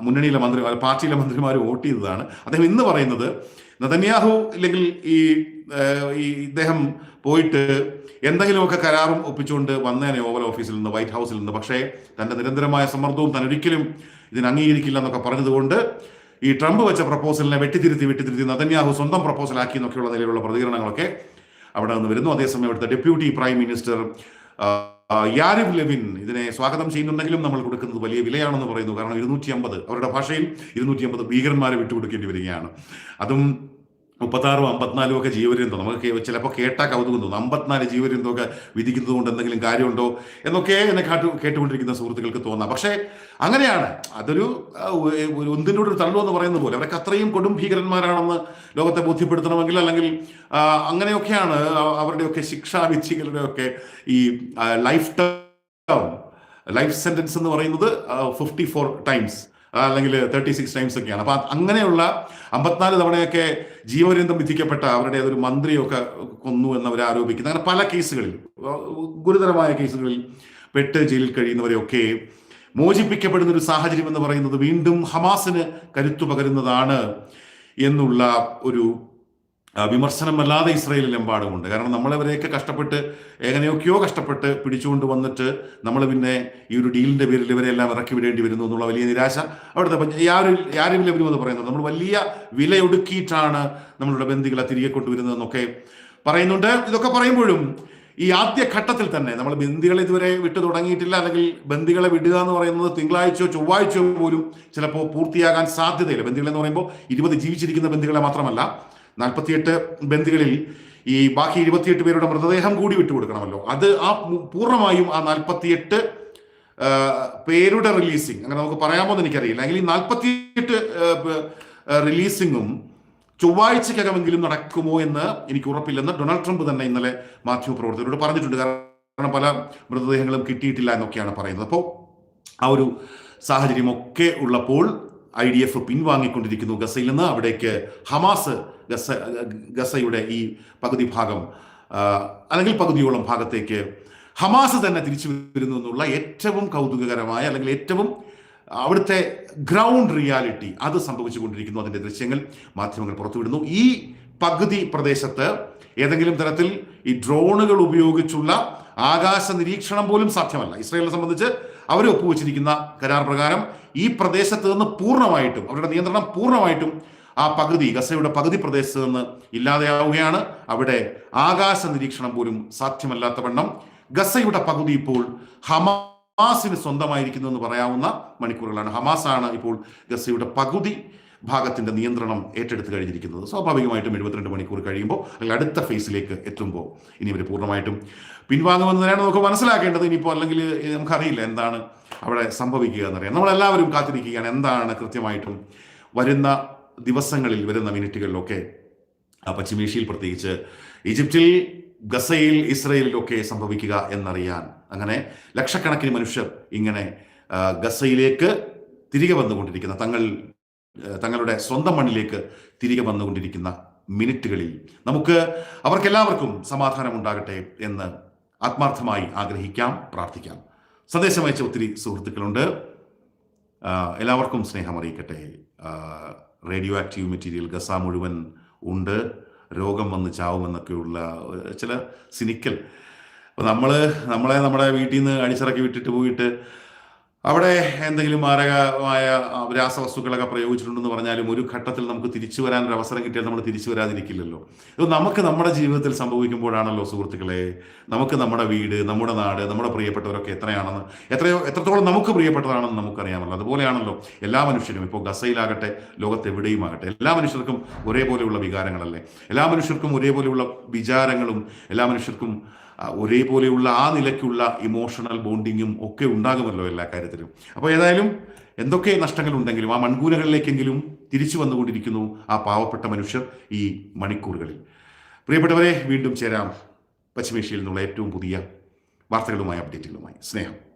മുന്നണിയിലെ മന്ത്രി പാർട്ടിയിലെ മന്ത്രിമാരും വോട്ട് ചെയ്തതാണ്. അദ്ദേഹം ഇന്ന് പറയുന്നത് നതന്യാഹു ഇല്ലെങ്കിൽ ഈ ഇദ്ദേഹം പോയിട്ട് എന്തെങ്കിലുമൊക്കെ കരാറും ഒപ്പിച്ചുകൊണ്ട് വന്നേനെ ഓവൽ ഓഫീസിൽ നിന്ന് വൈറ്റ് ഹൗസിൽ നിന്ന്. പക്ഷേ തന്റെ നിരന്തരമായ സമ്മർദ്ദവും താൻ ഒരിക്കലും ഇതിന് അംഗീകരിക്കില്ല എന്നൊക്കെ പറഞ്ഞതുകൊണ്ട് ഈ ട്രംപ് വെച്ച പ്രപ്പോസലിനെ വെട്ടിത്തിരുത്തി വെട്ടിത്തിരുത്തി നതന്യാഹു സ്വന്തം പ്രപ്പോസലാക്കി എന്നൊക്കെയുള്ള നിലയിലുള്ള പ്രതികരണങ്ങളൊക്കെ അവിടെ നിന്ന് വരുന്നു. അതേസമയം ഇവിടുത്തെ deputy prime minister Yariv Levin ഇതിനെ സ്വാഗതം ചെയ്യുന്നുണ്ടെങ്കിലും നമ്മൾ കൊടുക്കുന്നത് വലിയ വിലയാണെന്ന് പറയുന്നു. കാരണം ഇരുന്നൂറ്റി അവരുടെ ഭാഷയിൽ ഇരുന്നൂറ്റി അമ്പത് ഭീകരന്മാരെ വിട്ടുകൊടുക്കേണ്ടി വരികയാണ്. അതും മുപ്പത്താറും അമ്പത്തിനാലും ഒക്കെ ജീവപര്യന്തം നമുക്ക് ചിലപ്പോൾ കേട്ടാ കൗതുകം തോന്നും. അമ്പത്തിനാല് ജീവപര്യന്തമൊക്കെ വിധിക്കുന്നത് കൊണ്ട് എന്തെങ്കിലും കാര്യമുണ്ടോ? എന്നൊക്കെ എന്നെ കാട്ടു കേട്ടുകൊണ്ടിരിക്കുന്ന സുഹൃത്തുക്കൾക്ക് തോന്നാം. പക്ഷേ അങ്ങനെയാണ്. അതൊരു ഒന്നിനോട് ഒരു തള്ളു എന്ന് പറയുന്ന പോലെ അവരൊക്കെ അത്രയും കൊടും ഭീകരന്മാരാണെന്ന് ലോകത്തെ ബോധ്യപ്പെടുത്തണമെങ്കിൽ അല്ലെങ്കിൽ അങ്ങനെയൊക്കെയാണ് അവരുടെയൊക്കെ ശിക്ഷാവിധികളുടെയൊക്കെ ഈ ലൈഫ് ടൈം ലൈഫ് സെന്റൻസ് എന്ന് പറയുന്നത് ഫിഫ്റ്റി ഫോർ ടൈംസ് അല്ലെങ്കിൽ തേർട്ടി സിക്സ് ടൈംസ് ഒക്കെയാണ്. അപ്പൊ അങ്ങനെയുള്ള അമ്പത്തിനാല് തവണയൊക്കെ ജീവപര്യന്തം വിധിക്കപ്പെട്ട അവരുടെ ഒരു മന്ത്രിയൊക്കെ കൊന്നു എന്ന് അവർ ആരോപിക്കുന്നു അങ്ങനെ പല കേസുകളിൽ ഗുരുതരമായ കേസുകളിൽ പെട്ട് ജയിലിൽ കഴിയുന്നവരെയൊക്കെ മോചിപ്പിക്കപ്പെടുന്ന ഒരു സാഹചര്യം എന്ന് പറയുന്നത് വീണ്ടും ഹമാസിന് കരുത്തു പകരുന്നതാണ് എന്നുള്ള ഒരു ആ, വിമർശനം അല്ലാതെ ഇസ്രയേലിലെമ്പാടുമുണ്ട് കാരണം നമ്മളവരെയൊക്കെ കഷ്ടപ്പെട്ട് എങ്ങനെയൊക്കെയോ കഷ്ടപ്പെട്ട് പിടിച്ചുകൊണ്ട് വന്നിട്ട് നമ്മൾ പിന്നെ ഈ ഒരു ഡീലിന്റെ പേരിൽ ഇവരെല്ലാം ഇറക്കി വിടേണ്ടി വരുന്നു എന്നുള്ള വലിയ നിരാശ അവിടുത്തെ യാരും യാരും ലഭ്യം എന്ന് പറയുന്നത്. നമ്മൾ വലിയ വില വിലയൊടുക്കിയിട്ടാണ് നമ്മളുടെ ബന്ധികളെ തിരികെ കൊണ്ടുവരുന്നതെന്നൊക്കെ പറയുന്നുണ്ട്. ഇതൊക്കെ പറയുമ്പോഴും ഈ ആദ്യ ഘട്ടത്തിൽ തന്നെ നമ്മൾ ബന്ദികളെ ഇതുവരെ വിട്ടു തുടങ്ങിയിട്ടില്ല. അല്ലെങ്കിൽ ബന്ദികളെ വിടുക എന്ന് പറയുന്നത് തിങ്കളാഴ്ചയോ ചൊവ്വാഴ്ചയോ പോലും ചിലപ്പോൾ പൂർത്തിയാകാൻ സാധ്യതയില്ല. ബന്ദികളെന്ന് പറയുമ്പോൾ ഇരുപത് ജീവിച്ചിരിക്കുന്ന ബന്ദികളെ മാത്രമല്ല നാൽപ്പത്തിയെട്ട് ബന്ദികളിൽ ഈ ബാക്കി ഇരുപത്തിയെട്ട് പേരുടെ മൃതദേഹം കൂടി വിട്ടുകൊടുക്കണമല്ലോ. അത് ആ പൂർണമായും ആ നാൽപ്പത്തിയെട്ട് പേരുടെ റിലീസിങ് അങ്ങനെ നമുക്ക് പറയാമോ എന്ന് എനിക്കറിയില്ല. അല്ലെങ്കിൽ ഈ നാൽപ്പത്തിയെട്ട് റിലീസിങ്ങും ചൊവ്വാഴ്ചക്കകമെങ്കിലും നടക്കുമോ എന്ന് എനിക്ക് ഉറപ്പില്ലെന്ന് ഡൊണാൾഡ് ട്രംപ് തന്നെ ഇന്നലെ മാധ്യമപ്രവർത്തകരോട് പറഞ്ഞിട്ടുണ്ട്. കാരണം പല മൃതദേഹങ്ങളും കിട്ടിയിട്ടില്ല എന്നൊക്കെയാണ് പറയുന്നത്. അപ്പോൾ ആ ഒരു സാഹചര്യമൊക്കെ ഉള്ളപ്പോൾ ഐ ഡി എഫ് പിൻവാങ്ങിക്കൊണ്ടിരിക്കുന്നു ഗസയിൽ നിന്ന്. അവിടേക്ക് ഹമാസ് ഗസ ഗസയുടെ ഈ പകുതി ഭാഗം അല്ലെങ്കിൽ പകുതിയോളം ഭാഗത്തേക്ക് ഹമാസ് തന്നെ തിരിച്ചു വരുന്നു എന്നുള്ള ഏറ്റവും കൗതുകകരമായ അല്ലെങ്കിൽ ഏറ്റവും അവിടുത്തെ ഗ്രൗണ്ട് റിയാലിറ്റി അത് സംഭവിച്ചുകൊണ്ടിരിക്കുന്നു അതിന്റെ ദൃശ്യങ്ങൾ മാധ്യമങ്ങൾ പുറത്തുവിടുന്നു. ഈ പകുതി പ്രദേശത്ത് ഏതെങ്കിലും തരത്തിൽ ഈ ഡ്രോണുകൾ ഉപയോഗിച്ചുള്ള ആകാശ നിരീക്ഷണം പോലും സാധ്യമല്ല. ഇസ്രയേലിനെ സംബന്ധിച്ച് അവർ ഒപ്പുവെച്ചിരിക്കുന്ന കരാർ പ്രകാരം ഈ പ്രദേശത്ത് നിന്ന് പൂർണമായിട്ടും അവരുടെ നിയന്ത്രണം പൂർണമായിട്ടും ആ പകുതി ഗസയുടെ പകുതി പ്രദേശത്ത് നിന്ന് ഇല്ലാതെയാവുകയാണ്. അവിടെ ആകാശ നിരീക്ഷണം പോലും സാധ്യമല്ലാത്ത വണ്ണം ഗസയുടെ പകുതി ഇപ്പോൾ ഹമാസിന് സ്വന്തമായിരിക്കുന്നു എന്ന് പറയാവുന്ന മണിക്കൂറുകളാണ്. ഹമാസാണ് ഇപ്പോൾ ഗസയുടെ പകുതി ഭാഗത്തിന്റെ നിയന്ത്രണം ഏറ്റെടുത്ത് കഴിഞ്ഞിരിക്കുന്നത്. സ്വാഭാവികമായിട്ടും എഴുപത്തിരണ്ട് മണിക്കൂർ കഴിയുമ്പോൾ അല്ലെങ്കിൽ അടുത്ത ഫേസിലേക്ക് എത്തുമ്പോൾ ഇനി ഇവർ പൂർണമായിട്ടും പിൻവാങ്ങുമെന്ന് തന്നെയാണ് നമുക്ക് മനസ്സിലാക്കേണ്ടത്. ഇനിയിപ്പോൾ അല്ലെങ്കിൽ നമുക്കറിയില്ല എന്താണ് അവിടെ സംഭവിക്കുക എന്നറിയാം. നമ്മളെല്ലാവരും കാത്തിരിക്കുകയാണ്. എന്താണ് കൃത്യമായിട്ടും വരുന്ന ദിവസങ്ങളിൽ വരുന്ന മിനിറ്റുകളിലൊക്കെ പശ്ചിമേഷ്യയിൽ പ്രത്യേകിച്ച് ഈജിപ്തിൽ ഗസയിൽ ഇസ്രയേലിലൊക്കെ സംഭവിക്കുക എന്നറിയാൻ. അങ്ങനെ ലക്ഷക്കണക്കിന് മനുഷ്യർ ഇങ്ങനെ ഗസയിലേക്ക് തിരികെ വന്നുകൊണ്ടിരിക്കുന്ന തങ്ങൾ തങ്ങളുടെ സ്വന്തം മണ്ണിലേക്ക് തിരികെ വന്നുകൊണ്ടിരിക്കുന്ന മിനിറ്റുകളിൽ നമുക്ക് അവർക്കെല്ലാവർക്കും സമാധാനം ഉണ്ടാകട്ടെ എന്ന് ആത്മാർത്ഥമായി ആഗ്രഹിക്കാം പ്രാർത്ഥിക്കാം. സന്ദേശം അയച്ച ഒത്തിരി സുഹൃത്തുക്കളുണ്ട്. എല്ലാവർക്കും സ്നേഹം അറിയിക്കട്ടെ റേഡിയോ ആക്റ്റീവ് മെറ്റീരിയൽ ഗസ മുഴുവൻ ഉണ്ട്. രോഗം വന്ന് ചാവുമെന്നൊക്കെയുള്ള ചില സിനിക്കൽ. നമ്മൾ നമ്മളെ നമ്മുടെ വീട്ടിൽ നിന്ന് അടിച്ചിറക്കി വിട്ടിട്ട് പോയിട്ട് അവിടെ എന്തെങ്കിലും മാരകമായ രാസവസ്തുക്കളൊക്കെ പ്രയോഗിച്ചിട്ടുണ്ടെന്ന് പറഞ്ഞാലും ഒരു ഘട്ടത്തിൽ നമുക്ക് തിരിച്ചു വരാൻ ഒരു അവസരം കിട്ടിയാൽ നമ്മൾ തിരിച്ചു വരാതിരിക്കില്ലല്ലോ. ഇത് നമുക്ക് നമ്മുടെ ജീവിതത്തിൽ സംഭവിക്കുമ്പോഴാണല്ലോ സുഹൃത്തുക്കളെ? നമുക്ക് നമ്മുടെ വീട് നമ്മുടെ നാട് നമ്മുടെ പ്രിയപ്പെട്ടവരൊക്കെ എത്രയാണെന്ന് എത്രയോ എത്രത്തോളം നമുക്ക് പ്രിയപ്പെട്ടതാണെന്ന് നമുക്കറിയാമല്ലോ. അതുപോലെയാണല്ലോ എല്ലാ മനുഷ്യരും. ഇപ്പോൾ ഗസയിലാകട്ടെ ആകട്ടെ എല്ലാ മനുഷ്യർക്കും ഒരേപോലെയുള്ള വികാരങ്ങളല്ലേ? എല്ലാ മനുഷ്യർക്കും ഒരേപോലെയുള്ള വിചാരങ്ങളും എല്ലാ മനുഷ്യർക്കും ഒരേപോലെയുള്ള ആ നിലയ്ക്കുള്ള ഇമോഷണൽ ബോണ്ടിങ്ങും ഒക്കെ ഉണ്ടാകുമല്ലോ എല്ലാ കാര്യത്തിലും. അപ്പോൾ ഏതായാലും എന്തൊക്കെ നഷ്ടങ്ങൾ ഉണ്ടെങ്കിലും ആ മൺകൂരകളിലേക്കെങ്കിലും തിരിച്ചു വന്നുകൊണ്ടിരിക്കുന്നു ആ പാവപ്പെട്ട മനുഷ്യർ ഈ മണിക്കൂറുകളിൽ. പ്രിയപ്പെട്ടവരെ വീണ്ടും ചേരാം. പശ്ചിമേഷ്യയിൽ നിന്നുള്ള ഏറ്റവും പുതിയ വാർത്തകളുമായി അപ്ഡേറ്റുകളുമായി. സ്നേഹം.